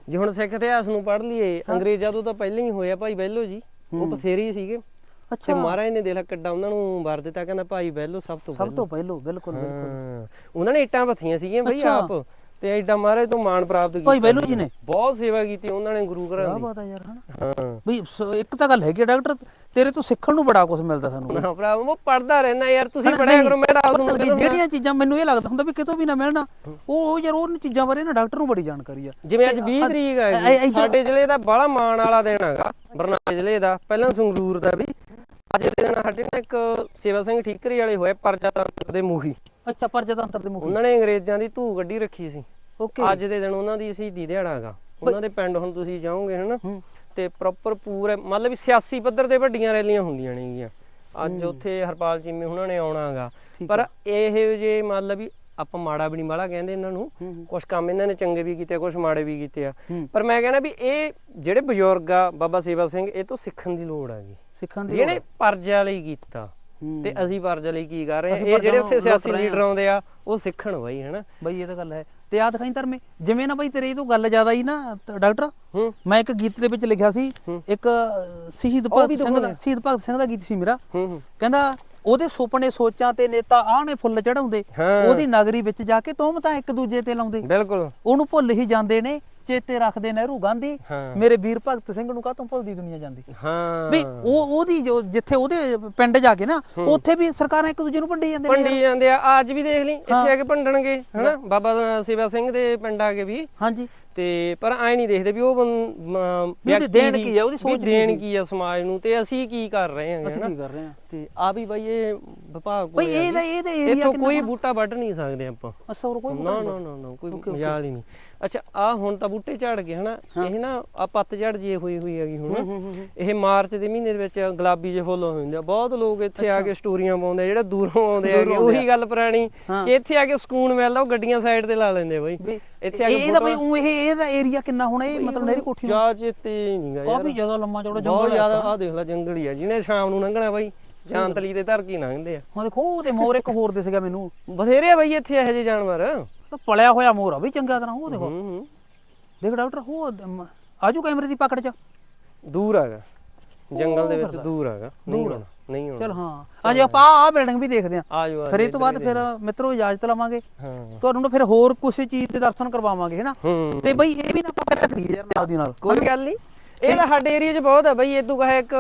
Speaker 1: ਜੇ ਹੁਣ ਸਿੱਖ ਇਤਿਹਾਸ ਨੂੰ ਪੜ੍ਹ ਲਈਏ ਅੰਗਰੇਜ਼ਾਂ ਤੋਂ ਤਾਂ ਪਹਿਲਾਂ ਹੀ ਹੋਇਆ ਭਾਈ ਬਹਿਲੋ ਜੀ। ਉਹ ਬਥੇਰੇ ਹੀ ਸੀਗੇ।
Speaker 2: ਅੱਛਾ।
Speaker 1: ਮਹਾਰਾਜ ਨੇ ਦੇਖ ਕਿੱਡਾ ਉਹਨਾਂ ਨੂੰ ਵਰ ਦਿੱਤਾ ਕਹਿੰਦਾ ਭਾਈ ਬਹਿਲੋ ਸਭ ਤੋਂ
Speaker 2: ਸਭ ਤੋਂ ਪਹਿਲੋ ਬਿਲਕੁਲ ਬਿਲਕੁਲ।
Speaker 1: ਹਾਂ। ਉਹਨਾਂ ਨੇ ਇੱਟਾਂ ਪੱਥੀਆਂ ਸੀਗੀਆਂ
Speaker 2: ਅੱਛਾ।
Speaker 1: ਆਪ। ਤੇ ਐਡਾ ਮਹਾਰਾਜ ਤੋਂ ਮਾਣ ਪ੍ਰਾਪਤ ਕੀਤਾ
Speaker 2: ਭਾਈ ਬਹਿਲੋ ਜੀ ਨੇ।
Speaker 1: ਬਹੁਤ ਸੇਵਾ ਕੀਤੀ ਉਹਨਾਂ ਨੇ ਗੁਰੂ ਘਰਾਂ ਦੀ।
Speaker 2: ਬਾਤ ਆ ਯਾਰ ਹਨਾ?
Speaker 1: ਹਾਂ।
Speaker 2: ਬਈ ਇੱਕ ਤਾਂ ਗੱਲ ਹੈਗੀ ਆ, ਡਾਕਟਰ ਤੇਰੇ ਤੋਂ ਸਿੱਖਣ ਨੂੰ ਬੜਾ ਕੁਝ ਮਿਲਦਾ ਸਾਨੂੰ।
Speaker 1: ਨਾ ਭਰਾ ਉਹ ਪੜਦਾ ਰਹਿਣਾ ਯਾਰ ਤੁਸੀਂ ਪੜਿਆ ਕਰੋ ਮੈਂ ਤਾਂ ਆਪ ਨੂੰ
Speaker 2: ਕੀ, ਜਿਹੜੀਆਂ ਚੀਜ਼ਾਂ ਮੈਨੂੰ ਇਹ ਲੱਗਦਾ ਹੁੰਦਾ ਵੀ ਕਿਤੋਂ ਵੀ ਨਾ ਮਿਲਣਾ ਉਹ ਉਹ ਯਾਰ ਉਹ ਚੀਜ਼ਾਂ ਬਾਰੇ ਨਾ ਡਾਕਟਰ ਨੂੰ ਬੜੀ ਜਾਣਕਾਰੀ ਆ।
Speaker 1: ਜਿਵੇਂ ਅੱਜ 20 ਤਰੀਕ ਹੈ
Speaker 2: ਐ- ਐ-
Speaker 1: ਸਾਡੇ ਜ਼ਿਲ੍ਹੇ ਦਾ ਬੜਾ ਮਾਣ ਵਾਲਾ ਦਿਨ ਹੈਗਾ ਬਰਨਾਲੇ ਜ਼ਿਲ੍ਹੇ ਦਾ ਪਹਿਲਾਂ ਸੰਗਰੂਰ ਦਾ ਵੀ। ਅੱਜ ਦੇ ਦਿਨ ਸਾਡੇ ਨਾਲ ਇੱਕ ਸੇਵਾ ਸਿੰਘ ਠੀਕਰੀ ਵਾਲੇ ਹੋਏ ਪਰਜਾਤੰਤਰ ਦੇ ਮੂਹੀ।
Speaker 2: ਅੱਛਾ ਪਰਜਤੰਤਰ ਦੇ ਮੁਖ
Speaker 1: ਉਹਨਾਂ ਨੇ ਅੰਗਰੇਜ਼ਾਂ ਦੀ ਧੂ ਗੱਡੀ ਰੱਖੀ ਸੀ।
Speaker 2: ਓਕੇ
Speaker 1: ਅੱਜ ਦੇ ਦਿਨ ਉਹਨਾਂ ਦੀ ਸ਼ਹੀਦੀ ਦਿਹਾੜਾ ਹੈਗਾ। ਉਹਨਾਂ ਦੇ ਪਿੰਡ ਹੁਣ ਤੁਸੀਂ ਜਾਓਗੇ ਹਨਾ ਤੇ ਪ੍ਰੋਪਰ ਪੂਰੇ ਮਤਲਬ ਸਿਆਸੀ ਪੱਧਰ ਤੇ ਵੱਡੀਆਂ ਰੈਲੀਆਂ ਹੁੰਦੀਆਂ ਨੇਗੀਆਂ। ਅੱਜ ਉੱਥੇ ਹਰਪਾਲ ਚੀਮੇ ਉਹਨਾਂ ਨੇ ਆਉਣਾ ਹੈਗਾ। ਪਰ ਇਹ ਜੇ ਮਤਲਬ ਵੀ ਆਪਾਂ ਮਾੜਾ ਵੀ ਨਹੀਂ ਮਾੜਾ ਕਹਿੰਦੇ ਇਹਨਾਂ ਨੂੰ ਕੁਝ ਕੰਮ ਇਹਨਾਂ ਨੇ ਚੰਗੇ ਵੀ ਕੀਤੇ ਕੁਝ ਮਾੜੇ ਵੀ ਕੀਤੇ ਆ। ਪਰ ਮੈਂ ਕਹਿੰਦਾ ਵੀ ਇਹ ਜਿਹੜੇ ਬਜ਼ੁਰਗ ਆ ਬਾਬਾ ਸੇਵਾ ਸਿੰਘ ਇਹ ਤੋਂ ਸਿੱਖਣ ਦੀ ਲੋੜ ਹੈਗੀ
Speaker 2: ਸਿੱਖਣ ਦੀ
Speaker 1: ਜਿਹਨੇ ਪਰਜਾ ਲਈ ਕੀਤਾ। ਤੇ ਅਸੀਂ ਪਰਜਾ ਲਈ ਕੀ ਕਰ ਰਹੇ ਆ
Speaker 2: ਅਸੀਂ
Speaker 1: ਇਹ ਜਿਹੜੇ ਉੱਥੇ ਸਿਆਸੀ ਲੀਡਰ ਆਉਂਦੇ ਆ ਉਹ ਸਿੱਖਣ ਬਈ ਹਨਾ?
Speaker 2: ਬਈ ਇਹ ਤਾਂ ਗੱਲ ਹੈ। ਤੇ ਆ ਦਿਖਾਈ ਧਰਮੇ ਜਿਵੇਂ ਨਾ ਬਈ ਤੇਰੇ ਇਹ ਤੋਂ ਗੱਲ ਜ਼ਿਆਦਾ ਹੀ ਨਾ ਤ- ਡਾਕਟਰ
Speaker 1: ਹੂੰ।
Speaker 2: ਮੈਂ ਇੱਕ ਗੀਤ ਦੇ ਵਿੱਚ ਲਿਖਿਆ ਸੀ
Speaker 1: ਹੂੰ।
Speaker 2: ਇੱਕ ਸ਼ਹੀਦ ਭਗਤ ਸਿੰਘ ਦਾ ਸ਼ਹੀਦ ਭਗਤ ਸਿੰਘ ਦਾ ਗੀਤ ਸੀ ਮੇਰਾ।
Speaker 1: ਹੂੰ ਹੂੰ।
Speaker 2: ਕਹਿੰਦਾ ਉਹਦੇ ਸੁਪਨੇ ਸੋਚਾਂ ਤੇ ਨੇਤਾ ਆਹ ਨੇ ਫੁੱਲ ਚੜਾਉਂਦੇ।
Speaker 1: ਹਾਂ।
Speaker 2: ਉਹਦੀ ਨਗਰੀ ਵਿੱਚ ਜਾ ਕੇ ਤੋਮਤਾਂ ਇੱਕ ਦੂਜੇ ਤੇ ਲਾਉਂਦੇ।
Speaker 1: ਬਿਲਕੁਲ।
Speaker 2: ਉਹਨੂੰ ਭੁੱਲ ਹੀ ਜਾਂਦੇ ਨੇ। ਚੇਤੇ ਰੱਖਦੇ ਨਹਿਰੂ ਗਾਂਧੀ
Speaker 1: ਹਾਂ।
Speaker 2: ਮੇਰੇ ਵੀਰ ਭਗਤ ਸਿੰਘ ਨੂੰ ਕਾਹਤੋਂ ਭੁੱਲਦੀ ਦੁਨੀਆ ਜਾਂਦੀ?
Speaker 1: ਹਾਂ।
Speaker 2: ਵੀ ਉਹ ਉਹਦੀ ਜੋ ਜਿੱਥੇ ਉਹਦੇ ਪਿੰਡ ਜਾ ਕੇ ਨਾ ਉੱਥੇ ਵੀ ਸਰਕਾਰਾਂ ਇੱਕ ਦੂਜੇ ਨੂੰ ਭੰਡੀ ਜਾਂਦੇ ਨੇ
Speaker 1: ਭੰਡੀ ਜਾਂਦੇ ਆ ਅੱਜ ਵੀ ਦੇਖ ਲਈ ਇੱਥੇ ਆ ਕੇ ਭੰਡਣਗੇ ਹਨਾ? ਬਾਬਾ ਸੇਵਾ ਸਿੰਘ ਦੇ ਪਿੰਡ ਆ ਕੇ ਵੀ।
Speaker 2: ਹਾਂਜੀ।
Speaker 1: ਤੇ ਪਰ ਐ ਨਹੀਂ ਦੇਖਦੇ ਵੀ ਉਹ ਬੰ- ਮ-
Speaker 2: ਉਹਦੀ
Speaker 1: ਵਿਅਕਤੀ
Speaker 2: ਦੇਣ
Speaker 1: ਦੀ-
Speaker 2: ਕੀ ਆ, ਉਹਦੀ
Speaker 1: ਵੀ
Speaker 2: ਸੋਚ ਕੀ
Speaker 1: ਦੇਣ? ਕੀ ਆ ਸਮਾਜ ਨੂੰ ਤੇ ਅਸੀਂ ਕੀ ਕਰ ਰਹੇ ਹਾਂ
Speaker 2: ਅਸੀਂ
Speaker 1: ਹਨਾ?
Speaker 2: ਕੀ ਕਰ ਰਹੇ ਹਾਂ?
Speaker 1: ਤੇ ਆ ਵੀ ਬਾਈ ਇਹ ਵਿਭਾਗ ਕੋਲੇ ਆ
Speaker 2: ਇਹਦਾ। ਇਹਦਾ ਏਰੀਆ
Speaker 1: ਇੱਥੋਂ ਕੋਈ ਬੂਟਾ ਵੱਢ ਨਹੀਂ ਸਕਦੇ ਆਪਾਂ।
Speaker 2: ਹੋਰ ਕੋਈ
Speaker 1: ਨਾ ਨਾ ਨਾ ਨਾ ਕੋਈ ਮਜਾਲ ਹੀ ਨਹੀਂ। ਅੱਛਾ ਆ ਹੁਣ ਤਾਂ ਬੂਟੇ ਝੜ ਗਏ ਹਨਾ? ਇਹ ਨਾ ਆ ਪੱਤ ਝੜ ਜੇ ਹੋਈ ਹੋਈ ਹੈਗੀ ਹੁਣ। ਇਹ ਮਾਰਚ ਦੇ ਮਹੀਨੇ ਦੇ ਵਿੱਚ ਗੁਲਾਬੀ ਜਿਹੇ ਫੁੱਲ ਹੋ ਜਾਂਦੇ ਆ। ਬਹੁਤ ਲੋਕ ਇੱਥੇ ਆ ਕੇ ਸਟੋਰੀਆਂ ਪਾਉਂਦੇ ਜਿਹੜੇ ਦੂਰੋਂ ਆਉਂਦੇ
Speaker 2: ਆਉਂਦੇ
Speaker 1: ਉਹੀ ਗੱਲ ਪੁਰਾਣੀ। ਕਿ ਇੱਥੇ ਆ ਕੇ ਸਕੂਨ ਮਿਲਦਾ ਉਹ ਗੱਡੀਆਂ ਸਾਈਡ ਤੇ ਲਾ ਲੈਂਦੇ ਬਾਈ। ਇੱਥੇ ਆ ਕੇ
Speaker 2: ਇਹਦਾ ਬਈ ਉਹ ਇਹ ਇਹਦਾ ਏਰੀਆ ਕਿੰਨਾ ਹੋਣਾ? ਇਹ ਮਤਲਬ ਨਹਿਰੀ ਕੋਠੀ
Speaker 1: ਜਾ ਚੇਤੇ ਨਹੀਂਗਾ ਯਾਰ
Speaker 2: ਕਾਫੀ ਜ਼ਿਆਦਾ ਲੰਮਾ ਚੌੜਾ
Speaker 1: ਬਹੁਤ
Speaker 2: ਜੰਗਲ ਹੈ
Speaker 1: ਜ਼ਿਆਦਾ ਆ ਦੇਖ ਲੈ ਜੰਗਲ ਹੀ ਆ। ਜਿਹਨੇ ਸ਼ਾਮ ਨੂੰ ਲੰਘਣਾ ਬਾਈ ਜਾਂਤਲੀ ਤੇ ਧਰ ਕੇ ਲੰਘਦੇ ਆ।
Speaker 2: ਹਾਂ ਦੇਖੋ ਉਹ ਤੇ ਮੋਰ ਇੱਕ ਹੋਰ ਦਿਸ ਗਿਆ ਮੈਨੂੰ।
Speaker 1: ਬਥੇਰੇ ਆ ਬਾਈ ਇੱਥੇ ਇਹੋ ਜਿਹੇ ਜਾਨਵਰ।
Speaker 2: ਤਾਂ ਪਲਿਆ ਹੋਇਆ ਮੋਰ ਆ ਵੀ ਚੰਗਾ ਤਰ੍ਹਾਂ ਉਹ ਦੇਖੋ।
Speaker 1: ਹੂੰ ਹੂੰ।
Speaker 2: ਦੇਖ ਡਾਕਟਰ ਉਹ ਮ- ਆਜੂ ਕੈਮਰੇ ਦੀ ਪਕੜ ਚ।
Speaker 1: ਦੂਰ ਹੈਗਾ। ਜੰਗਲ ਦੇ ਵਿੱਚ ਦੂਰ ਹੈਗਾ। ਨਹੀਂ ਹੋਣਾ ਨਹੀਂ ਹੋਣਾ।
Speaker 2: ਚਲ ਹਾਂ। ਅੱਜ ਆਪਾਂ ਆ ਬਿਲਡਿੰਗ ਵੀ ਦੇਖਦੇ ਆ ਫਿਰ ਇਹ ਤੋਂ ਬਾਅਦ ਫਿਰ ਮਿੱਤਰੋ ਇਜਾਜ਼ਤ ਲਵਾਂਗੇ।
Speaker 1: ਹਾਂ।
Speaker 2: ਤੁਹਾਨੂੰ ਨਾ ਫਿਰ ਹੋਰ ਕੁਝ ਚੀਜ਼ ਦੇ ਦਰਸ਼ਨ ਕਰਵਾਵਾਂਗੇ ਹੈਨਾ
Speaker 1: ਹੂੰ।
Speaker 2: ਤੇ ਬਈ ਇਹ ਵੀ ਨਾ ਆਪਾਂ ਕਰ ਲਈਏ ਯਾਰ ਨਾਲ ਦੀ ਨਾਲ।
Speaker 1: ਕੋਈ ਗੱਲ ਨਹੀਂ ਇਹ ਤਾਂ ਸਾਡੇ ਏਰੀਆ 'ਚ ਬਹੁਤ ਆ ਬਈ ਤੂੰ ਕਹੇ ਇੱਕ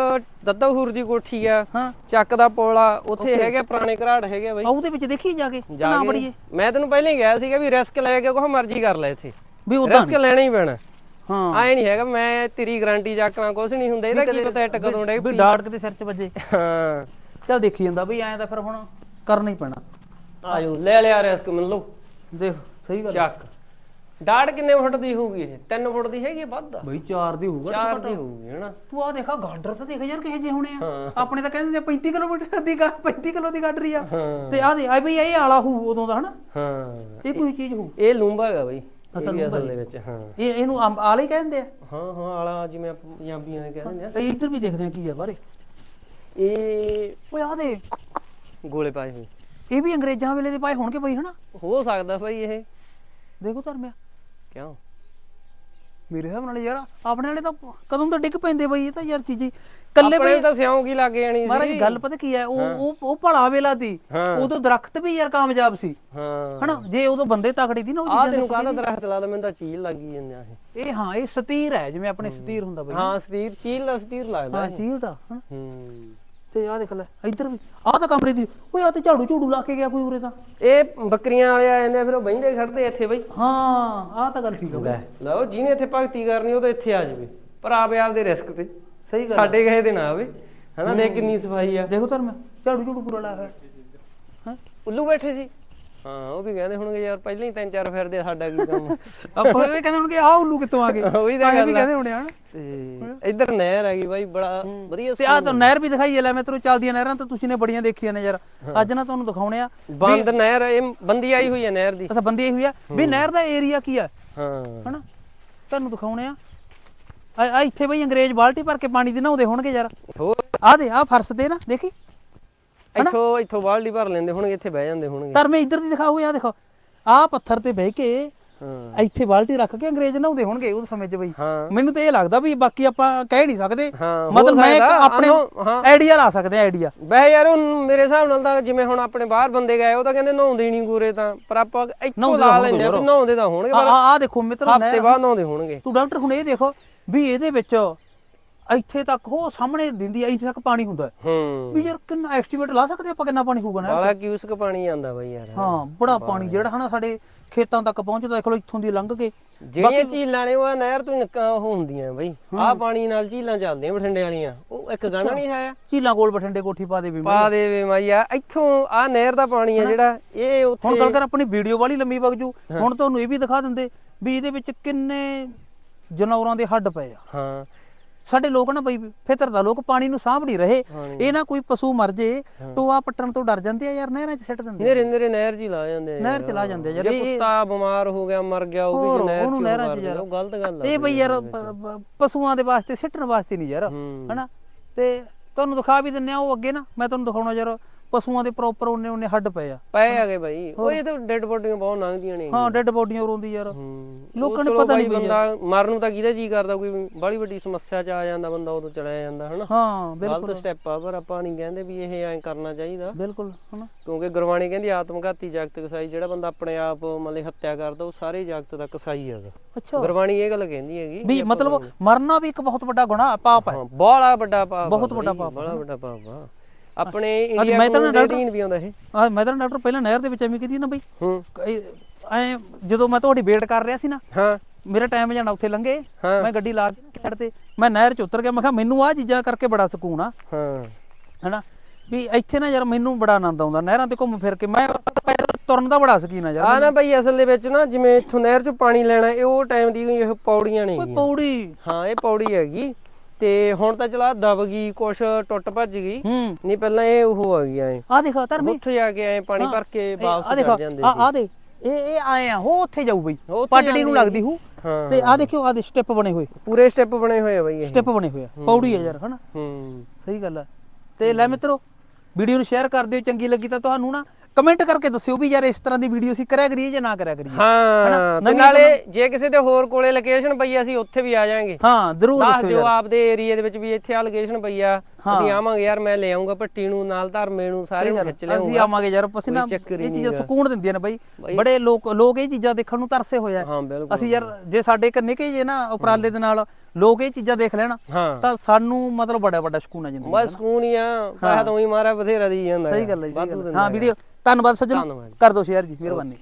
Speaker 1: ਦੱਦਾਹੂਰ ਦੀ ਕੋਠੀ ਆ
Speaker 2: ਹਾਂ।
Speaker 1: ਚੱਕ ਦਾ ਪੋਲ ਉੱਥੇ ਹੈਗੇ ਪੁਰਾਣੇ ਘਰਾੜ ਹੈਗੇ ਬਈ।
Speaker 2: ਆ ਉਹਦੇ ਵਿੱਚ ਦੇਖੀ ਜਾ ਕੇ ਨਾ ਬੜੀਏ।
Speaker 1: ਮੈਂ ਤੈਨੂੰ ਪਹਿਲਾਂ ਹੀ ਕਿਹਾ ਸੀਗਾ ਵੀ ਰਿਸਕ ਲੈ ਕੇ ਕੋਈ ਮਰਜ਼ੀ ਕਰ ਲੈ ਇੱਥੇ।
Speaker 2: ਵੀ ਉਦਾਂ
Speaker 1: ਰਿਸਕ ਲੈਣਾ ਹੀ ਪੈਣਾ।
Speaker 2: ਹਾਂ।
Speaker 1: ਆਏ ਨਹੀਂ ਹੈਗਾ ਮੈਂ ਤੇਰੀ ਗਾਰੰਟੀ ਚੱਕਣਾ ਕੁਝ ਨਹੀਂ ਹੁੰਦਾ ਇਹਦਾ ਕੀ ਪਤਾ ਇੱਟ ਕਦੋਂ ਡੇ
Speaker 2: ਵੀ ਡਾਟ ਕਿਤੇ ਸਿਰ 'ਚ ਵੱਜੇ।
Speaker 1: ਹਾਂ।
Speaker 2: ਚੱਲ ਦੇਖੀ ਜਾਂਦਾ ਬਈ ਐਂ ਤਾਂ ਫਿਰ ਹੁਣ ਕਰਨਾ ਹੀ ਪੈਣਾ।
Speaker 1: ਆਜੋ ਲੈ ਲਿਆ ਰਿਸਕ ਮੰਨ ਲਓ।
Speaker 2: ਦੇਖ ਸਹੀ ਗੱਲ
Speaker 1: ਚੱਕ। ਡਾੜ ਕਿੰਨੇ ਫੁੱਟ ਦੀ ਹੋਊਗੀ ਇਹ? 3 ਫੁੱਟ ਦੀ ਹੈਗੀ ਆ ਵੱਧ
Speaker 2: ਬਈ 4 ਦੀ ਹੋਊਗਾ
Speaker 1: 4 ਦੀ ਹੋਊਗੀ ਹਨਾ
Speaker 2: ਤੂੰ ਆ ਦੇਖਾ ਗਾਡਰ ਤਾਂ ਦੇਖ ਯਾਰ ਕਿਹੇ ਜੇ ਹੋਣੇ ਆ।
Speaker 1: ਹਾਂ।
Speaker 2: ਆਪਣੇ ਤਾਂ ਕਹਿੰਦੇ ਨੇ 35 ਕਿਲੋਮੀਟਰ ਦੀ ਗਾ 35 ਕਿਲੋ ਦੀ ਗਾਡਰੀ ਆ। ਤੇ ਆ ਦੇ ਆ ਬਈ ਇਹ ਆਲਾ ਹੋਊ ਉਦੋਂ ਦਾ ਹਨਾ?
Speaker 1: ਹਾਂ।
Speaker 2: ਇਹ ਕੋਈ ਚੀਜ਼ ਹੋਊ।
Speaker 1: ਇਹ ਲੂੰਬਾ ਹੈਗਾ ਬਈ
Speaker 2: ਅਸਲ
Speaker 1: ਦੇ ਵਿੱਚ ਹਾਂ।
Speaker 2: ਇਹ ਇਹਨੂੰ ਆਲਾ ਹੀ ਕਹਿੰਦੇ ਆ।
Speaker 1: ਹਾਂ ਹਾਂ ਆਲਾ ਜਿਵੇਂ ਆਪਾਂ ਪੰਜਾਬੀਆਂ ਦੇ ਕਹਿੰਦੇ ਆ
Speaker 2: ਤੇ ਇੱਧਰ ਵੀ ਦੇਖਦੇ ਆ ਕੀ ਆ ਬਾਰੇ।
Speaker 1: ਇਹ
Speaker 2: ਓਏ ਆ ਦੇ
Speaker 1: ਗੋਲੇ ਪਾਏ ਹੋਏ।
Speaker 2: ਇਹ ਵੀ ਅੰਗਰੇਜ਼ਾਂ ਵੇਲੇ ਦੇ ਪਾਏ ਹੋਣਗੇ ਬਈ ਹਨਾ?
Speaker 1: ਹੋ ਸਕਦਾ ਬਈ ਇਹ।
Speaker 2: ਦੇਖੋ ਧਰਮਿਆ
Speaker 1: ਕਿਉਂ?
Speaker 2: ਮੇਰੇ ਹਿਸਾਬ ਨਾਲ ਯਾਰ ਆਪਣੇ ਵਾਲੇ ਤਾਂ ਕਦੋਂ ਤਾਂ ਡਿੱਗ ਪੈਂਦੇ ਬਈ ਇਹ ਤਾਂ ਯਾਰ ਚੀਜ਼ੀ ਕੱਲੇ ਬਈ
Speaker 1: ਤਾਂ ਸਿਉਂਕ ਹੀ ਲੱਗ ਜਾਣੀ
Speaker 2: ਮਹਾਰਾਜ
Speaker 1: ਸੀ
Speaker 2: ਗੱਲ ਪਤਾ ਕੀ ਹੈ ਉਹ ਉਹ ਉਹ ਭਲਾ ਵੇਲਾ ਸੀ। ਉਦੋਂ ਦਰਖਤ ਵੀ ਯਾਰ ਕਾਮਯਾਬ ਸੀ।
Speaker 1: ਹਾਂ।
Speaker 2: ਹਨਾ? ਜੇ ਉਦੋਂ ਬੰਦੇ ਤਕੜੇ ਸੀ ਨਾ ਉਹ ਚੀਜ਼ਾਂ
Speaker 1: ਤੈਨੂੰ ਕਾਹਦਾ ਦਰਖਤ ਲਾ ਮੈਨੂੰ ਤਾਂ ਚੀਲ ਲੱਗੀ ਜਾਂਦੇ ਆ ਇਹ।
Speaker 2: ਹਾਂ ਇਹ ਸਤੀਰ ਹੈ ਜਿਵੇਂ ਆਪਣੇ ਸਤੀਰ ਹੁੰਦਾ ਬਈ।
Speaker 1: ਹਾਂ ਸਤੀਰ ਚੀਲ ਦਾ ਸਤੀਰ ਲੱਗਦਾ
Speaker 2: ਹਾਂ। ਚੀਲ ਦਾ
Speaker 1: ਹੂੰ।
Speaker 2: ਤੇ ਆਹ ਦੇਖ ਲੈ ਇੱਧਰ ਵੀ ਆਹ ਤਾਂ ਕਮਰੇ ਦੀ ਓਏ ਆ ਤੇ ਝਾੜੂ ਝੂੜੂ ਲਾ ਕੇ ਗਿਆ ਕੋਈ ਉਰੇ ਤਾਂ।
Speaker 1: ਇਹ ਬੱਕਰੀਆਂ ਵਾਲੇ ਆ ਜਾਂਦੇ ਆ, ਫਿਰ ਉਹ ਬਹਿੰਦੇ ਖੜਦੇ ਇੱਥੇ ਬਈ।
Speaker 2: ਹਾਂ ਆਹ ਤਾਂ ਗੱਲ ਠੀਕ ਹੈ
Speaker 1: ਲੈ ਲਓ ਜਿਹਨੇ ਇੱਥੇ ਭਗਤੀ ਕਰਨੀ ਉਹ ਤਾਂ ਇੱਥੇ ਆ ਜਾਵੇ। ਪਰ ਆਵੇ ਆਪਦੇ ਰਿਸਕ ਤੇ।
Speaker 2: ਸਹੀ ਗੱਲ
Speaker 1: ਸਾਡੇ ਕਹੇ ਤੇ ਨਾ ਆਵੇ। ਹਨਾ ਦੇਖ ਕਿੰਨੀ ਸਫ਼ਾਈ ਆ।
Speaker 2: ਦੇਖੋ ਧਰ ਮੈਂ ਝਾੜੂ ਝੂੜੂ ਪੂਰਾ ਲਾਇਆ ਹੋਇਆ। ਹੈ?
Speaker 1: ਉੱਲੂ ਬੈਠੇ ਸੀ। ਹਾਂ ਉਹ ਵੀ ਕਹਿੰਦੇ ਹੋਣਗੇ ਯਾਰ ਪਹਿਲਾਂ ਹੀ ਤਿੰਨ ਚਾਰ ਫਿਰਦੇ ਆ, ਸਾਡਾ ਕੀ ਕੰਮ।
Speaker 2: ਆਪਾਂ ਇਹ ਕਹਿੰਦੇ ਹੁਣ ਕਿ ਆਹ ਉੱਲੂ ਕਿੱਥੋਂ ਆ ਗਏ?
Speaker 1: ਉਹੀ ਤਾਂ
Speaker 2: ਆਏਂ
Speaker 1: ਗੱਲ
Speaker 2: ਵੀ
Speaker 1: ਆ।
Speaker 2: ਕਹਿੰਦੇ ਹੋਣੇ ਹਨ?
Speaker 1: ਤੇ ਇੱਧਰ ਨਹਿਰ ਹੈਗੀ ਬਾਈ ਬੜਾ ਵਧੀਆ
Speaker 2: ਤੇ ਆਹ ਤਾਂ ਨਹਿਰ ਵੀ ਦਿਖਾਈ ਲੈ ਮੈਂ ਤੈਨੂੰ ਚੱਲਦੀਆਂ ਨਹਿਰਾਂ ਤਾਂ ਤੁਸੀਂ ਨੇ ਬੜੀਆਂ ਦੇਖੀਆਂ ਨੇ ਯਾਰ। ਅੱਜ ਨਾ ਤੁਹਾਨੂੰ ਦਿਖਾਉਣੇ ਆ
Speaker 1: ਬੰਦ ਨਹਿਰ ਇਹ ਬੰਦੀ ਆਈ ਹੋਈ ਹੈ ਨਹਿਰ ਦੀ।
Speaker 2: ਅੱਛਾ ਬੰਦੀ ਇਹ ਹੋਈ ਆ। ਵੀ ਨਹਿਰ ਦਾ ਏਰੀਆ ਕੀ ਆ?
Speaker 1: ਹਾਂ।
Speaker 2: ਹਨਾ? ਤੁਹਾਨੂੰ ਦਿਖਾਉਣੇ ਆ। ਆ ਆ ਇੱਥੇ ਬਈ ਅੰਗਰੇਜ਼ ਬਾਲਟੀ ਭਰ ਕੇ ਪਾਣੀ ਦੇ ਨਹਾਉਂਦੇ ਹੋਣਗੇ ਯਾਰ।
Speaker 1: ਹੋਰ?
Speaker 2: ਆ ਦੇ ਆ ਫਰਸ਼ ਤੇ ਨਾ ਦੇਖੀ?
Speaker 1: ਇੱਥੋਂ ਇੱਥੋਂ ਬਾਲਟੀ ਭਰ ਲੈਂਦੇ ਹੋਣਗੇ ਇੱਥੇ ਬਹਿ ਜਾਂਦੇ ਹੋਣਗੇ।
Speaker 2: ਧਰਮੇ ਇੱਧਰ ਦੀ ਦਿਖਾਓ ਆ ਦੇਖੋ। ਆ ਪੱਥਰ ਤੇ ਬਹਿ ਕੇ
Speaker 1: ਹਾਂ।
Speaker 2: ਇੱਥੇ ਬਾਲਟੀ ਰੱਖ ਕੇ ਅੰਗਰੇਜ਼ ਨਹਾਉਂਦੇ ਹੋਣਗੇ ਉਸ ਸਮੇਂ 'ਚ ਬਈ।
Speaker 1: ਹਾਂ।
Speaker 2: ਮੈਨੂੰ ਤਾਂ ਇਹ ਲੱਗਦਾ ਵੀ ਬਾਕੀ ਆਪਾਂ ਕਹਿ ਨਹੀਂ ਸਕਦੇ।
Speaker 1: ਹਾਂ, ਹੋ
Speaker 2: ਮਤਲਬ ਮੈਂ ਇੱਕ
Speaker 1: ਸਕਦਾ,
Speaker 2: ਆਪਣੇ
Speaker 1: ਹਾਂ।
Speaker 2: ਆਈਡੀਆ ਲਾ ਸਕਦੇ ਆ ਆਈਡੀਆ
Speaker 1: ਵੈਸੇ ਯਾਰ ਹੁਣ ਮੇਰੇ ਹਿਸਾਬ ਨਾਲ ਤਾਂ ਜਿਵੇਂ ਹੁਣ ਆਪਣੇ ਬਾਹਰ ਬੰਦੇ ਗਏ ਉਹ ਤਾਂ ਕਹਿੰਦੇ ਨਹਾਉਂਦੇ ਨਹੀਂ ਗੋਰੇ ਤਾਂ ਪਰ ਆਪਾਂ ਇੱਥੋਂ
Speaker 2: ਨਹਾਉਂਦੇ
Speaker 1: ਲਾ
Speaker 2: ਤਾਂ
Speaker 1: ਲੈਂਦੇ ਆ
Speaker 2: ਹੋਣਗੇ
Speaker 1: ਵੀ ਨਹਾਉਂਦੇ ਤਾਂ ਹੋਣਗੇ
Speaker 2: ਆ
Speaker 1: ਪਰ
Speaker 2: ਆ ਦੇਖੋ ਮਿੱਤਰੋ
Speaker 1: ਹਫ਼ਤੇ
Speaker 2: ਨਹਿਰ
Speaker 1: ਬਾਅਦ ਨਹਾਉਂਦੇ ਹੋਣਗੇ।
Speaker 2: ਤੂੰ ਡਾਕਟਰ ਹੁਣ ਇਹ ਦੇਖੋ ਵੀ ਇਹਦੇ ਵਿੱਚ ਇੱਥੇ ਤੱਕ ਉਹ ਸਾਹਮਣੇ ਦਿੰਦੀ ਆ, ਇੱਥੇ ਤੱਕ ਪਾਣੀ ਹੁੰਦਾ ਹੈ।
Speaker 1: ਹੂੰ।
Speaker 2: ਵੀ ਯਾਰ ਕਿੰਨਾ ਐਸਟੀਮੇਟ ਲਾ ਸਕਦੇ ਆਪਾਂ ਕਿੰਨਾ ਪਾਣੀ ਹੋਊਗਾ ਨਾ?
Speaker 1: ਬਾਲਾ ਕਿਊਸਕ ਪਾਣੀ ਆਂਦਾ ਬਾਈ ਯਾਰ?
Speaker 2: ਹਾਂ ਬੜਾ ਪਾਣੀ ਜਿਹੜਾ ਹਨਾ ਸਾਡੇ ਖੇਤਾਂ ਤੱਕ ਪਹੁੰਚਦਾ ਦੇਖ ਲਓ ਇੱਥੋਂ ਦੀ ਲੰਘ ਕੇ।
Speaker 1: ਜਿਹੜੀਆਂ ਝੀਲਾਂ ਨੇ ਉਹ ਨਹਿਰ ਤੋਂ ਨਿੱਕਾ ਉਹ ਹੁੰਦੀਆਂ ਬਾਈ। ਆਹ ਪਾਣੀ ਨਾਲ ਝੀਲਾਂ ਚੱਲਦੀਆਂ ਬਠਿੰਡੇ ਵਾਲੀਆਂ। ਉਹ ਇੱਕ ਗਾਣਾ ਨਹੀਂ ਆਇਆ
Speaker 2: ਝੀਲਾਂ ਕੋਲ ਬਠਿੰਡੇ ਕੋਠੀ ਪਾ ਦੇ ਵੀ
Speaker 1: ਪਾ ਦੇਵੇ ਮਾਈਆ ਇੱਥੋਂ ਆਹ ਨਹਿਰ ਦਾ ਪਾਣੀ ਆ ਜਿਹੜਾ ਇਹ ਉੱਥੇ
Speaker 2: ਹੁਣ ਗੱਲ ਕਰ ਆਪਣੀ ਵੀਡੀਓ ਵਾਲੀ ਲੰਮੀ ਵਗ ਜੂ। ਹੁਣ ਤੁਹਾਨੂੰ ਇਹ ਵੀ ਦਿਖਾ ਦਿੰਦੇ ਵੀ ਇਹਦੇ ਵਿੱਚ ਕਿੰਨੇ ਜਨੌਰਾਂ ਦੇ ਹੱਡ ਪਏ ਆ।
Speaker 1: ਹਾਂ।
Speaker 2: ਸਾਡੇ ਲੋਕ ਨਾ ਬਈ ਫਿਤਰ ਦਾ ਲੋਕ ਪਾਣੀ ਨੂੰ ਸਾਂਭ ਨਹੀਂ ਰਹੇ। ਇਹ ਨਾ ਕੋਈ ਪਸ਼ੂ ਮਰ ਜੇ ਟੋਆ ਪੱਟਣ ਤੋਂ ਡਰ ਜਾਂਦੇ ਆ ਯਾਰ ਨਹਿਰਾਂ 'ਚ ਸਿੱਟ ਦਿੰਦੇ।
Speaker 1: ਨੇਰੇ ਨੇਰੇ ਨਹਿਰ 'ਚ ਹੀ ਲਾ ਜਾਂਦੇ ਆ
Speaker 2: ਨਹਿਰ 'ਚ ਲਾ ਜਾਂਦੇ ਆ ਯਾਰ ਇਹ
Speaker 1: ਕੁੱਤਾ ਬਿਮਾਰ ਹੋ ਗਿਆ ਮਰ ਗਿਆ ਉਹ ਵੀ ਨਹਿਰ 'ਚ
Speaker 2: ਨਹਿਰਾਂ 'ਚ ਯਾਰ।
Speaker 1: ਉਹ ਗਲਤ ਗੱਲ ਆ
Speaker 2: ਇਹ ਬਈ ਯਾਰ ਪਸ਼ੂਆਂ ਦੇ ਵਾਸਤੇ ਸਿੱਟਣ ਵਾਸਤੇ ਨਹੀਂ ਯਾਰ। ਹਨਾ ਤੇ ਤੁਹਾਨੂੰ ਦਿਖਾ ਵੀ ਦਿੰਨੇ ਆ ਉਹ ਅੱਗੇ ਨਾ ਮੈਂ ਤੁਹਾਨੂੰ ਦਿਖਾਉਣਾ ਯਾਰ ਪਸ਼ੂਆਂ ਦੇ ਪ੍ਰੋਪਰ ਉਹਨੇ ਉਹਨੇ ਹੱਡ ਪਏ ਆ।
Speaker 1: ਪਏ ਹੈਗੇ ਬਾਈ। ਉਹ ਇਹ ਤਾਂ ਡੈੱਡ ਬੋਡੀਆਂ ਬਹੁਤ ਲੰਘਦੀਆਂ ਨੇ।
Speaker 2: ਹਾਂ ਡੈੱਡ ਬੋਡੀਆਂ ਰੋਂਦੀ ਯਾਰ। ਲੋਕਾਂ ਨੂੰ
Speaker 1: ਚਲੋ
Speaker 2: ਪਤਾ ਨਹੀਂ
Speaker 1: ਬੰਦਾ ਮਰਨ ਨੂੰ ਤਾਂ ਕਿਹਦਾ ਜੀ ਕਰਦਾ ਕੋਈ ਬੜੀ ਵੱਡੀ ਸਮੱਸਿਆ 'ਚ ਆ ਜਾਂਦਾ ਬੰਦਾ ਉਦੋਂ ਚਲਿਆ ਜਾਂਦਾ ਹਨਾ।
Speaker 2: ਹਾਂ ਬਿਲਕੁਲ।
Speaker 1: ਗਲਤ ਸਟੈਪ ਆ ਪਰ ਆਪਾਂ ਨਹੀਂ ਕਹਿੰਦੇ ਵੀ ਇਹ ਐਂ ਕਰਨਾ ਚਾਹੀਦਾ।
Speaker 2: ਬਿਲਕੁਲ ਹਨਾ।
Speaker 1: ਕਿਉਂਕਿ ਗੁਰਬਾਣੀ ਕਹਿੰਦੀ ਆਤਮਘਾਤੀ ਜਗਤ ਕਸਾਈ ਜਿਹੜਾ ਬੰਦਾ ਆਪਣੇ ਆਪ ਮਤਲਬ ਹੱਤਿਆ ਕਰਦਾ ਉਹ ਸਾਰੇ ਜਗਤ ਦਾ ਕਸਾਈ ਹੈਗਾ
Speaker 2: ਅੱਛਾ।
Speaker 1: ਗੁਰਬਾਣੀ ਇਹ ਗੱਲ ਕਹਿੰਦੀ ਹੈਗੀ।
Speaker 2: ਵੀ ਮਤਲਬ ਮਰਨਾ ਵੀ ਇੱਕ ਬਹੁਤ ਵੱਡਾ ਗੁਨਾਹ ਪਾਪ ਹੈ।
Speaker 1: ਬੜਾ ਵੱਡਾ ਪਾਪ
Speaker 2: ਬਹੁਤ ਵੱਡਾ ਪਾਪ
Speaker 1: ਬੜਾ ਵੱਡਾ ਪਾਪ ਆ। ਆਪਣੇ ਇੰਡੀਆ
Speaker 2: ਮੈਂ ਤਾਂ ਡਾਕਟਰ-
Speaker 1: ਵੀ ਆਉਂਦਾ ਇਹ।
Speaker 2: ਆ ਮੈਂ ਤਾਂ ਡਾਕਟਰ ਪਹਿਲਾਂ ਨਹਿਰ ਦੇ ਵਿੱਚ ਐਵੇਂ ਕੀਤੀ ਨਾ ਬਈ।
Speaker 1: ਹੂੰ।
Speaker 2: ਐ ਜਦੋਂ ਮੈਂ ਤੁਹਾਡੀ ਵੇਟ ਕਰ ਰਿਹਾ ਸੀ ਨਾ
Speaker 1: ਹਾਂ।
Speaker 2: ਮੇਰਾ ਟਾਈਮ ਜਾਣਾ ਉੱਥੇ ਲੰਘੇ। ਮੈਂ ਗੱਡੀ ਲਾ ਕੇ ਛੱਡ ਤੇ ਮੈਂ ਨਹਿਰ 'ਚ ਉਤਰ ਗਿਆ ਮੈਂ ਕਿਹਾ ਮੈਨੂੰ ਆਹ ਚੀਜ਼ਾਂ ਕਰਕੇ ਬੜਾ ਸਕੂਨ ਆ।
Speaker 1: ਹਾਂ।
Speaker 2: ਹੈਨਾ? ਵੀ ਇੱਥੇ ਨਾ ਯਾਰ ਮੈਨੂੰ ਬੜਾ ਆਨੰਦ ਆਉਂਦਾ ਨਹਿਰਾਂ ਤੇ ਘੁੰਮ ਫਿਰ ਕੇ। ਮੈਂ ਤੁਰਨ ਦਾ ਬੜਾ ਸ਼ਕੀਨ ਆ ਯਾਰ
Speaker 1: ਆ ਨਾ ਬਈ ਅਸਲ ਦੇ ਵਿੱਚ ਨਾ ਜਿਵੇਂ ਇੱਥੋਂ ਨਹਿਰ ਚੋਂ ਪਾਣੀ ਲੈਣਾ ਇਹ ਉਹ ਟਾਈਮ ਦੀ ਇਹ ਪੌੜੀਆਂ ਨੇ
Speaker 2: ਪੌੜੀ।
Speaker 1: ਹਾਂ ਇਹ ਪੌੜੀ ਹੈਗੀ। ਤੇ ਹੁਣ ਤਾਂ ਚਲਾ ਦਬ ਗਈ ਕੁਛ ਟੁੱਟ ਭੱਜ ਗਈ।
Speaker 2: ਹੂੰ।
Speaker 1: ਨਹੀਂ ਪਹਿਲਾਂ ਇਹ ਉਹ ਹੈਗੀ ਐ।
Speaker 2: ਆ ਦੇਖੋ ਧਰਮੀ।
Speaker 1: ਉੱਥੇ ਜਾ ਕੇ ਐ ਪਾਣੀ ਭਰ ਕੇ
Speaker 2: ਆ
Speaker 1: ਵਾਪਸ ਕਰ ਜਾਂਦੇ
Speaker 2: ਆ
Speaker 1: ਸੀ।
Speaker 2: ਆ ਦੇ ਇਹ ਇਹ ਆਏ ਆ ਉਹ ਉੱਥੇ ਜਾਊ ਬਈ। ਪਟੜੀ ਨੂੰ ਲੱਗਦੀ ਹੂ।
Speaker 1: ਹਾਂ।
Speaker 2: ਤੇ ਆ ਦੇਖਿਓ ਆ ਦੇ ਸਟੈਪ ਬਣੇ ਹੋਏ।
Speaker 1: ਪੂਰੇ ਸਟੈਪ ਬਣੇ ਹੋਏ ਆ ਬਈ ਇਹ।
Speaker 2: ਸਟੈਪ ਬਣੇ ਹੋਏ ਆ। ਪੌੜੀ ਆ ਯਾਰ ਹਨਾ?
Speaker 1: ਹੂੰ।
Speaker 2: ਸਹੀ ਗੱਲ ਆ। ਤੇ ਲੈ ਮਿੱਤਰੋ ਵੀਡੀਓ ਨੂੰ ਸ਼ੇਅਰ ਕਰ ਦਿਓ ਚੰਗੀ ਲੱਗੀ ਤਾਂ ਤੁਹਾਨੂੰ ਨਾ। ਕਮੈਂਟ ਕਰਕੇ ਦੱਸਿਓ ਵੀ ਯਾਰ ਇਸ ਤਰ੍ਹਾਂ ਦੀ ਵੀਡੀਓ ਅਸੀਂ ਕਰਿਆ ਕਰੀਏ ਜਾਂ ਨਾ ਕਰਿਆ ਕਰੀਏ।
Speaker 1: ਹਾਂ ਤੇ ਨਾਲੇ ਜੇ ਕਿਸੇ ਦੇ ਹੋਰ ਕੋਲੇ ਲੋਕੇਸ਼ਨ ਪਈ ਆ, ਅਸੀਂ ਉੱਥੇ ਵੀ ਆ ਜਾਾਂਗੇ।
Speaker 2: ਹਾਂ ਜ਼ਰੂਰ
Speaker 1: ਦੱਸ
Speaker 2: ਦੱਸਿਓ
Speaker 1: ਦਿਓ
Speaker 2: ਯਾਰ।
Speaker 1: ਆਪਦੇ ਏਰੀਆ ਦੇ ਵਿੱਚ ਵੀ ਇੱਥੇ ਆ ਲੋਕੇਸ਼ਨ ਪਈ ਆ। ਅਸੀਂ ਆਵਾਂਗੇ ਯਾਰ ਮੈਂ ਲੈ ਆਉਂਗਾ ਭੱਟੀ ਨੂੰ ਨਾਲ ਧਰਮੇ ਨੂੰ ਸਾਰੇ ਨੂੰ ਖਿੱਚ
Speaker 2: ਅਸੀਂ
Speaker 1: ਲਿਆਉਂਗਾ
Speaker 2: ਆਵਾਂਗੇ ਯਾਰ ਅਸੀਂ ਨਾ
Speaker 1: ਕੋਈ ਚੱਕਰ ਹੀ
Speaker 2: ਇਹ ਚੀਜ਼ਾਂ
Speaker 1: ਨੀਗਾ।
Speaker 2: ਸਕੂਨ ਦਿੰਦੀਆਂ ਨੇ ਬਾਈ। ਬੜੇ ਲੋਕ ਲੋਕ ਇਹ ਚੀਜ਼ਾਂ ਦੇਖਣ ਨੂੰ ਤਰਸੇ ਹੋਇਆ
Speaker 1: ਹਾਂ ਬਿਲਕੁਲ।
Speaker 2: ਅਸੀਂ ਯਾਰ ਜੇ ਸਾਡੇ ਇੱਕ ਨਿੱਕੇ ਜੇ ਨਾ ਉਪਰਾਲੇ ਦੇ ਨਾਲ ਲੋਕ ਇਹ ਚੀਜ਼ਾਂ ਦੇਖ ਲੈਣ
Speaker 1: ਹਾਂ।
Speaker 2: ਤਾਂ ਸਾਨੂੰ ਮਤਲਬ ਬੜਾ ਵੱਡਾ ਸਕੂਨ ਆ ਜਾਂਦਾ।
Speaker 1: ਬਸ ਸਕੂਨ ਹੀ ਆ। ਪੈਸਾ ਤਾਂ ਉਹੀ ਮਾਰਾ ਬਥੇਰਾ ਦੀ ਜਾਂਦਾ
Speaker 2: ਸਹੀ। ਗੱਲ ਹੈ ਜੀ, ਸਹੀ
Speaker 1: ਵਾਧੂ
Speaker 2: ਗੱਲ ਹੈ
Speaker 1: ਦਿੰਦਾ
Speaker 2: ਹਾਂ ਵੀਡੀਓ ਧੰਨਵਾਦ ਸੱਜਣੋ
Speaker 1: ਧੰਨਵਾਦ।
Speaker 2: ਕਰ ਦਿਓ ਸ਼ੇਅਰ ਜੀ ਮਿਹਰਬਾਨੀ